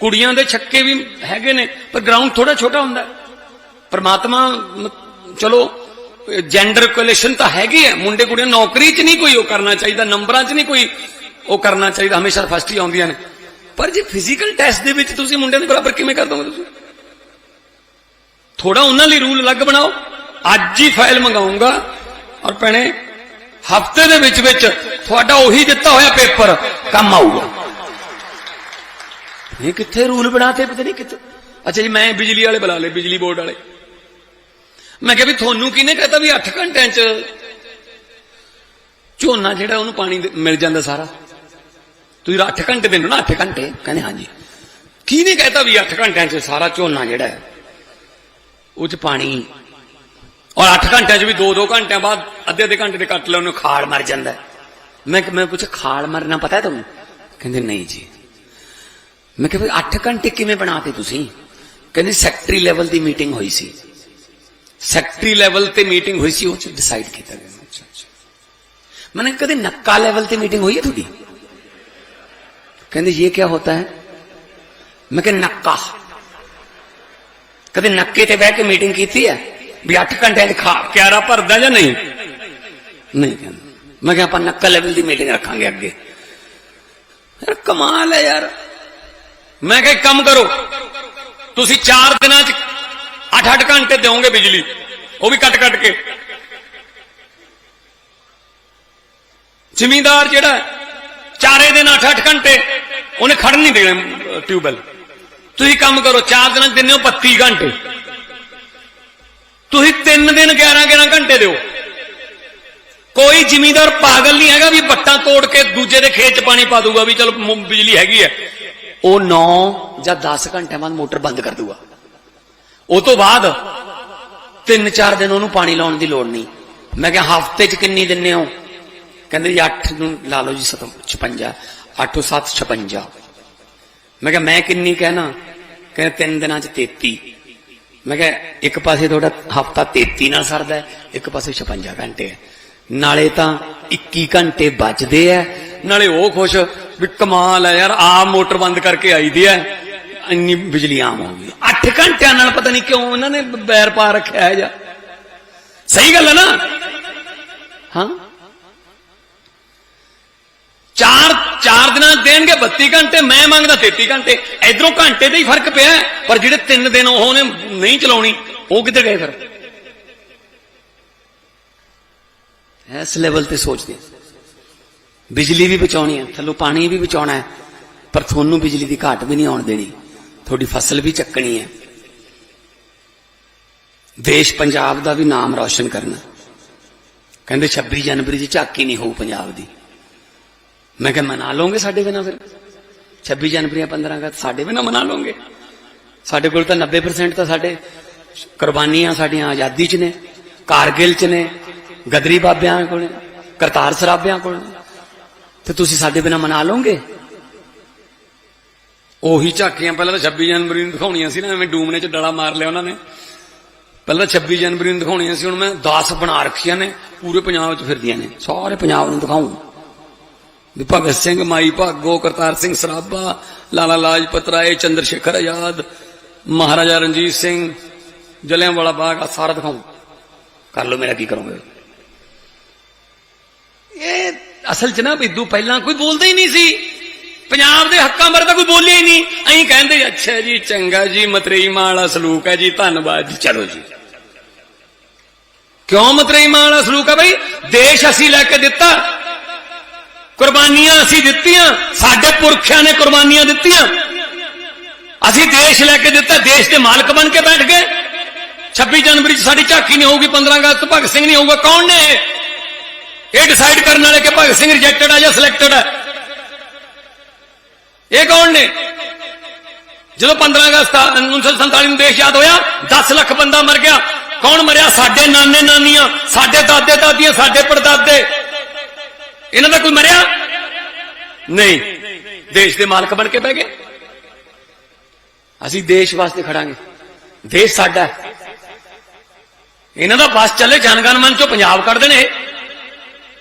Speaker 1: ਕੁੜੀਆਂ ਦੇ ਛੱਕੇ ਵੀ ਹੈਗੇ ਨੇ, ਪਰ ਗਰਾਊਂਡ ਥੋੜਾ ਛੋਟਾ ਹੁੰਦਾ ਪਰਮਾਤਮਾ ਚਲੋ ਜੈਂਡਰ ਕੋਲੇਸ਼ਨ ਤਾਂ ਹੈਗੀ ਹੈ ਮੁੰਡੇ ਕੁੜੀਆਂ ਨੌਕਰੀ 'ਚ ਨਹੀਂ ਕੋਈ ਉਹ ਕਰਨਾ ਚਾਹੀਦਾ, ਨੰਬਰਾਂ 'ਚ ਨਹੀਂ ਕੋਈ ਉਹ ਕਰਨਾ ਚਾਹੀਦਾ, ਹਮੇਸ਼ਾ ਫਸਟ ਹੀ ਆਉਂਦੀਆਂ ਨੇ। ਪਰ ਜੇ ਫਿਜ਼ੀਕਲ ਟੈਸਟ ਦੇ ਵਿੱਚ ਤੁਸੀਂ ਮੁੰਡਿਆਂ ਦੇ ਬਰਾਬਰ ਕਿਵੇਂ ਕਰ ਦੋਗੇ ਤੁਸੀਂ? ਥੋੜਾ ਉਹਨਾਂ ਲਈ ਰੂਲ ਅਲੱਗ ਬਣਾਓ। ਅੱਜ ਹੀ ਫਾਈਲ ਮੰਗਾਉਂਗਾ ਔਰ ਭੈਣੇ, ਹਫ਼ਤੇ ਦੇ ਵਿੱਚ ਵਿੱਚ ਤੁਹਾਡਾ ਉਹੀ ਦਿੱਤਾ ਹੋਇਆ ਪੇਪਰ ਕੰਮ ਆਊਗਾ। ਇਹ ਕਿੱਥੇ ਰੂਲ ਬਣਾਤੇ ਪਤਾ ਨਹੀਂ ਕਿੱਥੇ? ਅੱਛਾ ਜੀ, ਮੈਂ ਬਿਜਲੀ ਵਾਲੇ ਬੁਲਾ ਲਏ, ਬਿਜਲੀ ਬੋਰਡ ਵਾਲੇ। ਮੈਂ ਕਿਹਾ ਵੀ ਤੁਹਾਨੂੰ ਕਿਹਨੇ ਕਹਤਾ ਵੀ 8 ਘੰਟਿਆਂ ਚ ਝੋਨਾ ਜਿਹੜਾ ਉਹਨੂੰ ਪਾਣੀ ਮਿਲ ਜਾਂਦਾ ਸਾਰਾ? ਤੁਸੀਂ 8 ਘੰਟੇ ਦਿੰਦੇ ਨਾ 8 ਘੰਟੇ? ਕਹਿੰਦੇ ਹਾਂਜੀ। ਕਿਹਨੇ ਕਹਤਾ ਵੀ 8 ਘੰਟਿਆਂ ਚ ਸਾਰਾ ਝੋਨਾ ਜਿਹੜਾ ਉਹ ਚ ਪਾਣੀ? ਔਰ 8 ਘੰਟਿਆਂ ਚ ਵੀ 2-2 ਘੰਟਿਆਂ ਬਾਅਦ ਅੱਧੇ ਅੱਧੇ ਘੰਟੇ ਦੇ ਕੱਟ ਲੈ, ਉਹਨੂੰ ਖਾਲ ਮਰ ਜਾਂਦਾ ਮੈਂ ਮੈਂ ਪੁੱਛ ਖਾਲ ਮਰਨਾ ਪਤਾ ਹੈ ਤੁਹਾਨੂੰ? ਕਹਿੰਦੇ, ਨਹੀਂ ਜੀ। ਮੈਂ ਕਿਹਾ ਵੀ 8 ਘੰਟੇ ਕਿਵੇਂ ਬਣਾਤੇ ਤੁਸੀਂ ਕਹਿੰਦੇ ਸੈਕਟਰੀ ਲੈਵਲ ਦੀ ਮੀਟਿੰਗ ਹੋਈ ਸੀ ਸੈਕਟਰੀ ਲੈਵਲ ਤੇ ਮੀਟਿੰਗ ਹੋਈ ਸੀ ਉਹ ਚ ਡਿਸਾਈਡ ਕੀਤਾ ਗਿਆ ਅੱਛਾ ਅੱਛਾ मैंने कभी नक्का लेवल पे मीटिंग हुई है थोड़ी कहते ये क्या होता है मैं कह नक्का कभी नक्के ते बह के मीटिंग की थी है भी अठ घंटे च खा क्यारा भरदा या नहीं नहीं कहना मैं क्या अपन नक्का लेवल की मीटिंग रखांगे अगे यार कमाल है यार ਮੈਂ ਕਿਹਾ ਕੰਮ ਕਰੋ। ਤੁਸੀਂ 4 ਦਿਨਾਂ 'ਚ 8-8 ਘੰਟੇ ਦਿਓਗੇ ਬਿਜਲੀ। ਉਹ ਵੀ ਕੱਟ-ਕੱਟ ਕੇ। ਜ਼ਿਮੀਂਦਾਰ ਜਿਹੜਾ ਚਾਰੇ ਦਿਨ 8-8 ਘੰਟੇ ਉਹਨੇ ਖੜਨ ਨਹੀਂ ਦੇਣਾ ਟਿਊਬਲ ਤੁਸੀਂ ਕੰਮ ਕਰੋ 4 ਦਿਨਾਂ 'ਚ ਦਿੰਦੇ ਹੋ 32 ਘੰਟੇ। ਤੁਸੀਂ 3 ਦਿਨ 11-11 ਘੰਟੇ ਦਿਓ। ਕੋਈ ਜ਼ਿਮੀਂਦਾਰ ਪਾਗਲ ਨਹੀਂ ਹੈਗਾ ਵੀ ਬੱਟਾਂ ਤੋੜ ਕੇ ਦੂਜੇ ਦੇ ਖੇਤ 'ਚ ਪਾਣੀ ਪਾ ਦੂਗਾ ਵੀ ਚਲ ਬਿਜਲੀ ਹੈਗੀ ਹੈ। ਉਹ 9 ਜਾਂ 10 ਘੰਟਿਆਂ ਬਾਅਦ ਮੋਟਰ ਬੰਦ ਕਰ ਦੂਗਾ। ਉਹ ਤੋਂ ਬਾਅਦ 3-4 ਦਿਨ ਉਹਨੂੰ ਪਾਣੀ ਲਾਉਣ ਦੀ ਲੋੜ ਨਹੀਂ। ਮੈਂ ਕਿਹਾ, ਹਫ਼ਤੇ ਚ ਕਿੰਨੀ ਦਿੰਨੇ ਹੋ? ਕਹਿੰਦੇ ਜੀ 8 ਨੂੰ ਲਾ ਲਓ ਜੀ 56 8 7 56 ਮੈਂ ਕਿਹਾ, ਮੈਂ ਕਿੰਨੀ ਕਹਿਣਾ? ਕਹਿੰਦੇ, ਤਿੰਨ ਦਿਨਾਂ ਚ 33 ਮੈਂ ਕਿਹਾ, ਇੱਕ ਪਾਸੇ ਤੁਹਾਡਾ ਹਫਤਾ 33 ਨਾਲ ਸਰਦਾ ਇੱਕ ਪਾਸੇ 56 ਘੰਟੇ ਹੈ। ਨਾਲੇ ਤਾਂ 21 ਘੰਟੇ ਬਚਦੇ ਐ। ਨਾਲੇ ਉਹ ਖੁਸ਼ ਵੀ ਕਮਾਲ ਹੈ ਯਾਰ ਆ ਮੋਟਰ ਬੰਦ ਕਰਕੇ ਆਈ ਦੀ ਐ। ਇੰਨੀ ਬਿਜਲੀ ਆਮ ਹੋ ਗਈ। 8 ਘੰਟਿਆਂ ਨਾਲ ਪਤਾ ਨਹੀਂ ਕਿਉਂ ਇਹਨਾਂ ਨੇ ਬੈਰ ਪਾ ਰੱਖਿਆ ਹੈ ਜਾਂ। ਸਹੀ ਗੱਲ ਹੈ ਨਾ? ਹਾਂ। ਚਾਰ ਚਾਰ ਦਿਨਾਂ ਦੇਣਗੇ 32 ਘੰਟੇ, ਮੈਂ ਮੰਗਦਾ 33 ਘੰਟੇ। ਇਧਰੋਂ ਘੰਟੇ ਦਾ ਹੀ ਫ਼ਰਕ ਪਿਆ ਪਰ ਜਿਹੜੇ ਤਿੰਨ ਦਿਨ ਉਹਨੇ ਨਹੀਂ ਚਲਾਉਣੀ, ਉਹ ਕਿੱਧਰ ਗਏ ਫਿਰ? ਇਸ ਲੈਵਲ ਤੇ ਸੋਚਦੇ ਬਿਜਲੀ ਵੀ ਬਚਾਉਣੀ ਹੈ ਥੱਲੋਂ ਪਾਣੀ ਵੀ ਬਚਾਉਣਾ ਹੈ, ਪਰ ਤੁਹਾਨੂੰ ਬਿਜਲੀ ਦੀ ਘਾਟ ਵੀ ਨਹੀਂ ਆਉਣ ਦੇਣੀ। ਤੁਹਾਡੀ ਫਸਲ ਵੀ ਚੱਕਣੀ ਹੈ। ਦੇਸ਼ ਪੰਜਾਬ ਦਾ ਵੀ ਨਾਮ ਰੌਸ਼ਨ ਕਰਨਾ। ਕਹਿੰਦੇ 26 ਜਨਵਰੀ ਦੀ ਝਾਕੀ ਨਹੀਂ ਹੋਊ ਪੰਜਾਬ ਦੀ। ਮੈਂ ਕਿਹਾ, ਮਨਾ ਲਓਗੇ ਸਾਡੇ ਬਿਨਾ ਫਿਰ? 26 ਜਨਵਰੀ 15 ਅਗਸਤ ਸਾਡੇ ਬਿਨਾ ਮਨਾ ਲਓਗੇ? ਸਾਡੇ ਕੋਲ ਤਾਂ 90% ਤਾਂ ਸਾਡੇ ਕੁਰਬਾਨੀਆਂ ਸਾਡੀਆਂ ਆਜ਼ਾਦੀ 'ਚ ਨੇ, ਕਾਰਗਿਲ 'ਚ ਨੇ ਗਦਰੀ ਬਾਬਿਆਂ ਕੋਲ, ਕਰਤਾਰ ਸਰਾਬਿਆਂ ਕੋਲ। ਤੇ ਤੁਸੀਂ ਸਾਡੇ ਬਿਨਾ ਮਨਾ ਲਓਗੇ? ਉਹੀ ਝਾਕੀਆਂ ਪਹਿਲਾਂ ਤਾਂ 26 ਜਨਵਰੀ ਨੂੰ ਦਿਖਾਉਣੀਆਂ ਸੀ ਨਾ, ਐਵੇਂ ਡੂਮਨੇ 'ਚ ਡਲਾ ਮਾਰ ਲਿਆ ਉਹਨਾਂ ਨੇ। ਪਹਿਲਾਂ 26 ਜਨਵਰੀ ਨੂੰ ਦਿਖਾਉਣੀਆਂ ਸੀ, ਹੁਣ ਮੈਂ 10 ਬਣਾ ਰੱਖੀਆਂ ਨੇ, ਪੂਰੇ ਪੰਜਾਬ 'ਚ ਫਿਰਦੀਆਂ ਨੇ। ਸਾਰੇ ਪੰਜਾਬ ਨੂੰ ਦਿਖਾਉਂ ਵੀ ਭਗਤ ਸਿੰਘ, ਮਾਈ ਭਾਗੋ, ਕਰਤਾਰ ਸਿੰਘ ਸਰਾਭਾ ਲਾਲਾ ਲਾਜਪਤ ਰਾਏ, ਚੰਦਰ ਸ਼ੇਖਰ ਆਜ਼ਾਦ, ਮਹਾਰਾਜਾ ਰਣਜੀਤ ਸਿੰਘ ਜਲਿਆਂਵਾਲਾ ਬਾਗ ਆ ਸਾਰਾ ਦਿਖਾਉਂ ਕਰ ਲਓ ਮੇਰਾ ਕੀ ਕਰੋਗੇ? ਇਹ ਅਸਲ 'ਚ ਨਾ ਬਿੱਦੂ ਪਹਿਲਾਂ ਕੋਈ ਬੋਲਦਾ ਹੀ ਨਹੀਂ ਸੀ। ਪੰਜਾਬ ਦੇ ਹੱਕਾਂ ਬਾਰੇ ਤਾਂ ਕੋਈ ਬੋਲਿਆ ਹੀ ਨਹੀਂ। ਐਂ ਕਹਿੰਦੇ, ਅੱਛਾ ਜੀ, ਚੰਗਾ ਜੀ, ਮਤਰੇਈ ਮਾਂ ਵਾਲਾ ਸਲੂਕ ਹੈ ਜੀ, ਧੰਨਵਾਦ ਜੀ, ਚਲੋ ਜੀ। ਕਿਉਂ ਮਤਰੇਈ ਮਾਂ ਵਾਲਾ ਸਲੂਕ ਹੈ ਬਈ? ਦੇਸ਼ ਅਸੀਂ ਲੈ ਕੇ ਦਿੱਤਾ। ਕੁਰਬਾਨੀਆਂ ਅਸੀਂ ਦਿੱਤੀਆਂ। ਸਾਡੇ ਪੁਰਖਿਆਂ ਨੇ ਕੁਰਬਾਨੀਆਂ ਦਿੱਤੀਆਂ। ਅਸੀਂ ਦੇਸ਼ ਲੈ ਕੇ ਦਿੱਤਾ। ਦੇਸ਼ ਦੇ ਮਾਲਕ ਬਣ ਕੇ ਬੈਠ ਗਏ। 26 ਜਨਵਰੀ 'ਚ ਸਾਡੀ ਝਾਕੀ ਨਹੀਂ ਹੋਊਗੀ 15 ਅਗਸਤ ਭਗਤ ਸਿੰਘ ਨਹੀਂ ਹੋਊਗਾ। ਕੌਣ ਨੇ ਇਹ? ਡਿਸਾਈਡ ਕਰਨ ਵਾਲੇ ਕਿ ਭਗਤ ਸਿੰਘ ਰਿਜੈਕਟਡ ਹੈ ਜਾਂ ਸਿਲੈਕਟਡ ਹੈ ਇਹ ਕੌਣ ਨੇ? ਜਦੋਂ 15 ਅਗਸਤ 1947 ਨੂੰ ਦੇਸ਼ ਯਾਦ ਹੋਇਆ 10 ਲੱਖ ਬੰਦਾ ਮਰ ਗਿਆ। ਕੌਣ ਮਰਿਆ? ਸਾਡੇ ਨਾਨੇ ਨਾਨੀਆਂ, ਸਾਡੇ ਦਾਦੇ ਦਾਦੀਆਂ, ਸਾਡੇ ਪੜਦਾਦੇ। ਇਹਨਾਂ ਦਾ ਕੋਈ ਮਰਿਆ? ਨਹੀਂ। ਦੇਸ਼ ਦੇ ਮਾਲਕ ਬਣ ਕੇ ਬਹਿ ਗਏ। ਅਸੀਂ ਦੇਸ਼ ਵਾਸਤੇ ਖੜਾਂਗੇ। ਦੇਸ਼ ਸਾਡਾ ਇਹਨਾਂ ਦਾ ਬਸ ਚੱਲੇ ਜਨਗਣ ਮਨ ਚੋਂ ਪੰਜਾਬ ਕੱਢ ਦੇਣੇ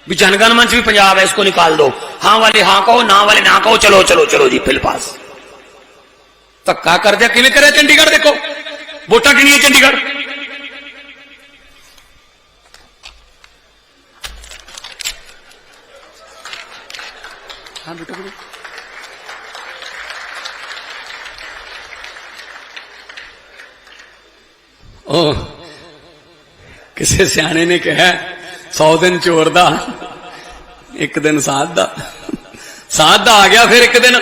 Speaker 1: भी जनगण मंच भी पंजाब है, इसको निकाल दो। हाँ वाले, हाँ कहो, ना वाले, ना कहो, चलो चलो चलो जी, फिल पास। धक्का कर दिया किमें करे चंडीगढ़ देखो वोटा कि चंडीगढ़ ओ किसी सियाने ने कहा 100 ਦਿਨ ਚੋਰ ਦਾ, ਇੱਕ ਦਿਨ ਸਾਧ ਦਾ। ਸਾਧ ਦਾ ਆ ਗਿਆ ਫਿਰ ਇੱਕ ਦਿਨ।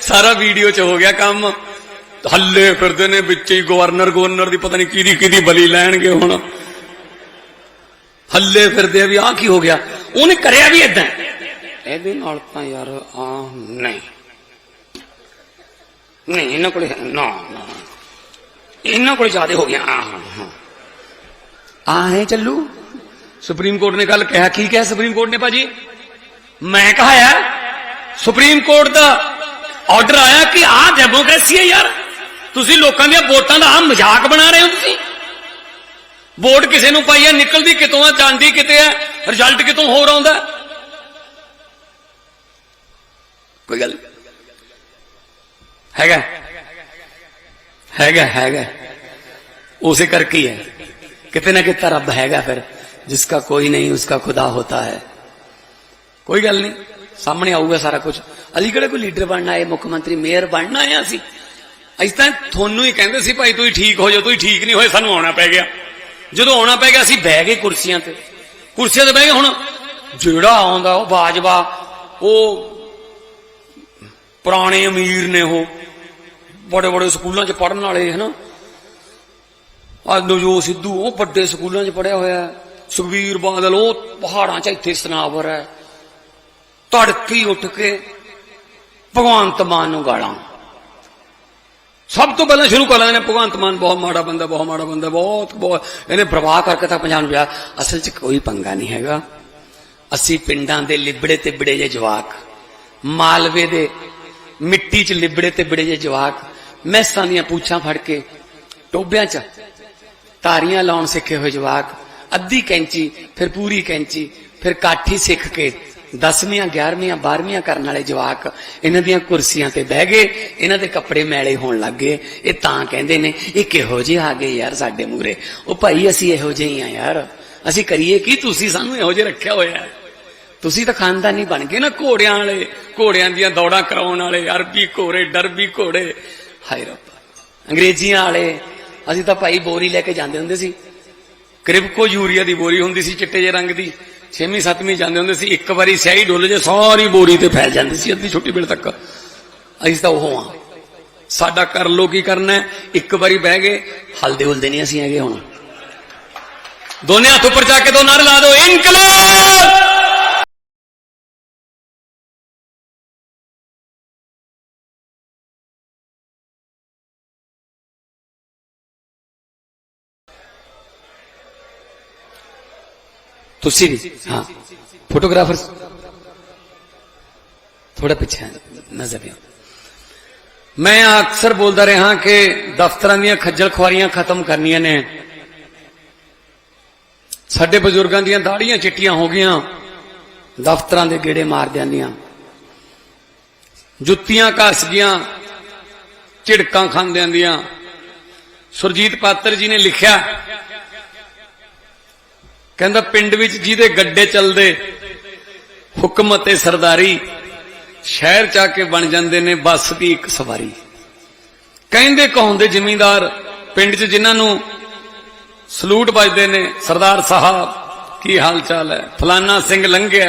Speaker 1: ਸਾਰਾ ਵੀਡੀਓ ਚ ਹੋ ਗਿਆ ਕੰਮ। ਹੱਲੇ ਫਿਰਦੇ ਨੇ ਵਿੱਚ ਹੀ ਗਵਰਨਰ ਗਵਰਨਰ ਦੀ ਪਤਾ ਨਹੀਂ ਕਿਹਦੀ ਕਿਹਦੀ ਬਲੀ ਲੈਣਗੇ ਹੁਣ। ਹੱਲੇ ਫਿਰਦੇ ਆ ਵੀ ਆਹ ਕੀ ਹੋ ਗਿਆ? ਉਹਨੇ ਕਰਿਆ ਵੀ ਇਦਾਂ ਇਹਦੇ ਨਾਲ ਤਾਂ ਯਾਰ ਆ ਨਹੀਂ। ਨਹੀਂ, ਇਹਨਾਂ ਕੋਲ ਨਾ ਨਾ। ਇਹਨਾਂ ਕੋਲ ਜ਼ਿਆਦਾ ਹੋ ਗਿਆ। ਆ ਹਾਂ ਆ ਹੈ ਚੱਲੂ। ਸੁਪਰੀਮ ਕੋਰਟ ਨੇ ਗੱਲ ਕਿਹਾ, ਕੀ ਕਿਹਾ ਸੁਪਰੀਮ ਕੋਰਟ ਨੇ ਭਾਜੀ? ਮੈਂ ਕਹਾਇਆ ਸੁਪਰੀਮ ਕੋਰਟ ਦਾ ਆਰਡਰ ਆਇਆ ਕਿ ਆਹ ਡੈਮੋਕ੍ਰੇਸੀ ਹੈ ਯਾਰ। ਤੁਸੀਂ ਲੋਕਾਂ ਦੀਆਂ ਵੋਟਾਂ ਦਾ ਆ ਮਜ਼ਾਕ ਬਣਾ ਰਹੇ ਹੋ ਤੁਸੀਂ। ਵੋਟ ਕਿਸੇ ਨੂੰ ਪਾਈ ਹੈ, ਨਿਕਲਦੀ ਕਿਤੋਂ ਆ, ਜਾਂਦੀ ਕਿਤੇ ਹੈ ਰਿਜ਼ਲਟ ਕਿਤੋਂ ਹੋਰ ਆਉਂਦਾ। ਕੋਈ ਗੱਲ ਹੈਗਾ ਹੈਗਾ ਹੈਗਾ। ਉਸੇ ਕਰਕੇ ਹੈ ਕਿਤੇ ਨਾ ਕਿਤੇ ਰੱਬ ਹੈਗਾ ਫਿਰ। ਜਿਸਕਾ ਕੋਈ ਨਹੀਂ ਉਸਕਾ ਖੁਦਾ ਹੋਤਾ ਹੈ ਕੋਈ ਗੱਲ ਨਹੀਂ ਸਾਹਮਣੇ ਆਊਗਾ ਸਾਰਾ ਕੁਝ ਅਲੀ ਕਿਹੜੇ ਕੋਈ ਲੀਡਰ ਬਣਨਾ ਹੈ ਮੁੱਖ ਮੰਤਰੀ ਮੇਅਰ ਬਣਨਾ ਹੈ ਅਸੀਂ ਅਸੀਂ ਤਾਂ ਤੁਹਾਨੂੰ ਹੀ ਕਹਿੰਦੇ ਸੀ ਭਾਈ ਤੁਸੀਂ ਠੀਕ ਹੋ ਜਾਓ ਤੁਸੀਂ ਠੀਕ ਨਹੀਂ ਹੋਏ ਸਾਨੂੰ ਆਉਣਾ ਪੈ ਗਿਆ ਜਦੋਂ ਆਉਣਾ ਪੈ ਗਿਆ ਅਸੀਂ ਬਹਿ ਗਏ ਕੁਰਸੀਆਂ ਤੇ। ਕੁਰਸੀਆਂ ਤੇ ਬਹਿ ਗਏ, ਹੁਣ ਜਿਹੜਾ ਆਉਂਦਾ, ਉਹ ਬਾਜਵਾ, ਉਹ ਪੁਰਾਣੇ ਅਮੀਰ ਨੇ ਉਹ। ਬੜੇ ਬੜੇ ਸਕੂਲਾਂ 'ਚ ਪੜਨ ਵਾਲੇ, ਹਨ? ਆ ਨਵਜੋਤ ਸਿੱਧੂ, ਉਹ ਵੱਡੇ ਸਕੂਲਾਂ 'ਚ ਪੜਿਆ ਹੋਇਆ ਸੁਖਬੀਰ ਬਾਦਲ, ਉਹ ਪਹਾੜਾਂ 'ਚ ਇੱਥੇ ਸਨਾਵਰ ਹੈ। ਤੜਕੀ ਉੱਠ ਕੇ ਭਗਵੰਤ ਮਾਨ ਨੂੰ ਗਾਲਾਂ। ਸਭ ਤੋਂ ਪਹਿਲਾਂ ਸ਼ੁਰੂ ਕਰ ਲੈਂਦੇ ਭਗਵੰਤ ਮਾਨ ਬਹੁਤ ਮਾੜਾ ਬੰਦਾ, ਬਹੁਤ ਮਾੜਾ ਬੰਦਾ, ਬਹੁਤ ਬਹੁਤ। ਇਹਨੇ ਪ੍ਰਵਾਹ ਕਰਕੇ ਤਾਂ ਪੰਜਾਬ ਨੂੰ ਵਿਆਹ ਅਸਲ 'ਚ ਕੋਈ ਪੰਗਾ ਨਹੀਂ ਹੈਗਾ। ਅਸੀਂ ਪਿੰਡਾਂ ਦੇ ਲਿਬੜੇ ਤੇ ਬੜੇ ਜੇ ਜਵਾਕ। ਮਾਲਵੇ ਦੇ ਮਿੱਟੀ 'ਚ ਲਿਬੜੇ ਤੇ ਬੜੇ ਜੇ ਜਵਾਕ। ਮੈਸਾਂ ਦੀਆਂ ਪੂਛਾਂ ਫੜ ਕੇ, ਟੋਬਿਆਂ 'ਚ ਤਾਰੀਆਂ ਲਾਉਣ ਸਿੱਖੇ ਹੋਏ ਜਵਾਕ। ਅੱਧੀ ਕੈਂਚੀ, ਫਿਰ ਪੂਰੀ ਕੈਂਚੀ, ਫਿਰ ਕਾਠੀ ਸਿੱਖ ਕੇ 10ਵੀਆਂ 11ਵੀਆਂ 12ਵੀਆਂ ਕਰਨ ਵਾਲੇ ਜਵਾਕ ਇਹਨਾਂ ਦੀਆਂ ਕੁਰਸੀਆਂ ਤੇ ਬਹਿ ਗਏ, ਇਹਨਾਂ ਦੇ ਕੱਪੜੇ ਮੈਲੇ ਹੋਣ ਲੱਗ ਗਏ। ਇਹ ਤਾਂ ਕਹਿੰਦੇ ਨੇ, ਇਹ ਕਿਹੋ ਜਿਹੇ ਆ ਗਏ ਯਾਰ ਸਾਡੇ ਮੂਰੇ ਉਹ ਭਾਈ, ਅਸੀਂ ਇਹੋ ਜਿਹੇ ਹੀ ਆ ਯਾਰ। ਅਸੀਂ ਕਰੀਏ ਕੀ? ਤੁਸੀਂ ਸਾਨੂੰ ਇਹੋ ਜਿਹੇ ਰੱਖਿਆ ਹੋਇਆ ਤੁਸੀਂ ਤਾਂ ਖਾਨਦਾਨੀ ਬਣ ਗਏ ਨਾ ਘੋੜਿਆਂ ਵਾਲੇ, ਘੋੜਿਆਂ ਦੀਆਂ ਦੌੜਾਂ ਕਰਾਉਣ ਵਾਲੇ, ਅਰਬੀ ਘੋੜੇ, ਡਰਬੀ ਘੋੜੇ। ਹਾਏ ਰੱਬਾ। ਅੰਗਰੇਜ਼ੀਆਂ ਵਾਲੇ, ਅਸੀਂ ਤਾਂ ਭਾਈ ਬੋਰੀ ਲੈ ਕੇ ਜਾਂਦੇ ਹੁੰਦੇ ਸੀ। ਕ੍ਰਿਪਕੋ ਯੂਰੀਆ ਦੀ ਬੋਰੀ ਹੁੰਦੀ ਸੀ ਚਿੱਟੇ ਜਿਹੇ ਰੰਗ ਦੀ। 6ਵੀਂ 7ਵੀਂ ਜਾਂਦੇ ਹੁੰਦੇ ਸੀ, ਇੱਕ ਵਾਰੀ ਸਿਆਹੀ ਡੁੱਲ ਜੇ, ਸਾਰੀ ਬੋਰੀ ਤੇ ਫੈਲ ਜਾਂਦੀ ਸੀ ਅੱਧੀ ਛੋਟੀ ਬਿਲ ਤੱਕ। ਅਸੀਂ ਤਾਂ ਉਹ ਹਾਂ। ਸਾਡਾ ਕਰ ਲੋ ਕੀ ਕਰਨਾ ਇੱਕ ਵਾਰੀ ਬਹਿ ਗਏ, ਹਲਦੇ ਹੁਲਦੇ ਨਹੀਂ ਅਸੀਂ ਹੈਗੇ ਹੁਣ। ਦੋਨੇ ਹੱਥ ਉੱਪਰ ਜਾ ਕੇ ਦੋ ਨਾਰੇ ਲਾ ਦਿਓ। ਇਨਕਲਾਬ! ਤੁਸੀਂ ਵੀ? ਹਾਂ। ਫੋਟੋਗ੍ਰਾਫਰ ਥੋੜਾ ਪਿੱਛੇ ਨਜ਼ਰ ਨਹੀਂ ਮੈਂ ਅਕਸਰ ਬੋਲਦਾ ਰਿਹਾ ਕਿ ਦਫ਼ਤਰਾਂ ਦੀਆਂ ਖੱਜਲ ਖੁਆਰੀਆਂ ਖਤਮ ਕਰਨੀਆਂ ਨੇ। ਸਾਡੇ ਬਜ਼ੁਰਗਾਂ ਦੀਆਂ ਦਾੜੀਆਂ ਚਿੱਟੀਆਂ ਹੋ ਗਈਆਂ। ਦਫ਼ਤਰਾਂ ਦੇ ਗੇੜੇ ਮਾਰ ਜਾਂਦੀਆਂ ਜੁੱਤੀਆਂ ਘਸ ਗਈਆਂ। ਝਿੜਕਾਂ ਖਾਂਦਿਆਂ ਦੀਆਂ। ਸੁਰਜੀਤ ਪਾਤਰ ਜੀ ਨੇ ਲਿਖਿਆ ਕਹਿੰਦਾ ਪਿੰਡ ਵਿੱਚ ਜਿਹਦੇ ਗੱਡੇ ਚੱਲਦੇ, ਹੁਕਮ ਅਤੇ ਸਰਦਾਰੀ ਸ਼ਹਿਰ ਚ ਆ ਕੇ ਬਣ ਜਾਂਦੇ ਨੇ, ਬੱਸ ਦੀ ਇੱਕ ਸਵਾਰੀ। ਕਹਿੰਦੇ ਕਹਾਉਂਦੇ ਜ਼ਿਮੀਂਦਾਰ, ਪਿੰਡ 'ਚ ਜਿਨ੍ਹਾਂ ਨੂੰ ਸਲੂਟ ਵੱਜਦੇ ਨੇ, ਸਰਦਾਰ ਸਾਹਿਬ, ਕੀ ਹਾਲ ਚਾਲ ਹੈ? ਫਲਾਨਾ ਸਿੰਘ ਲੰਘਿਆ।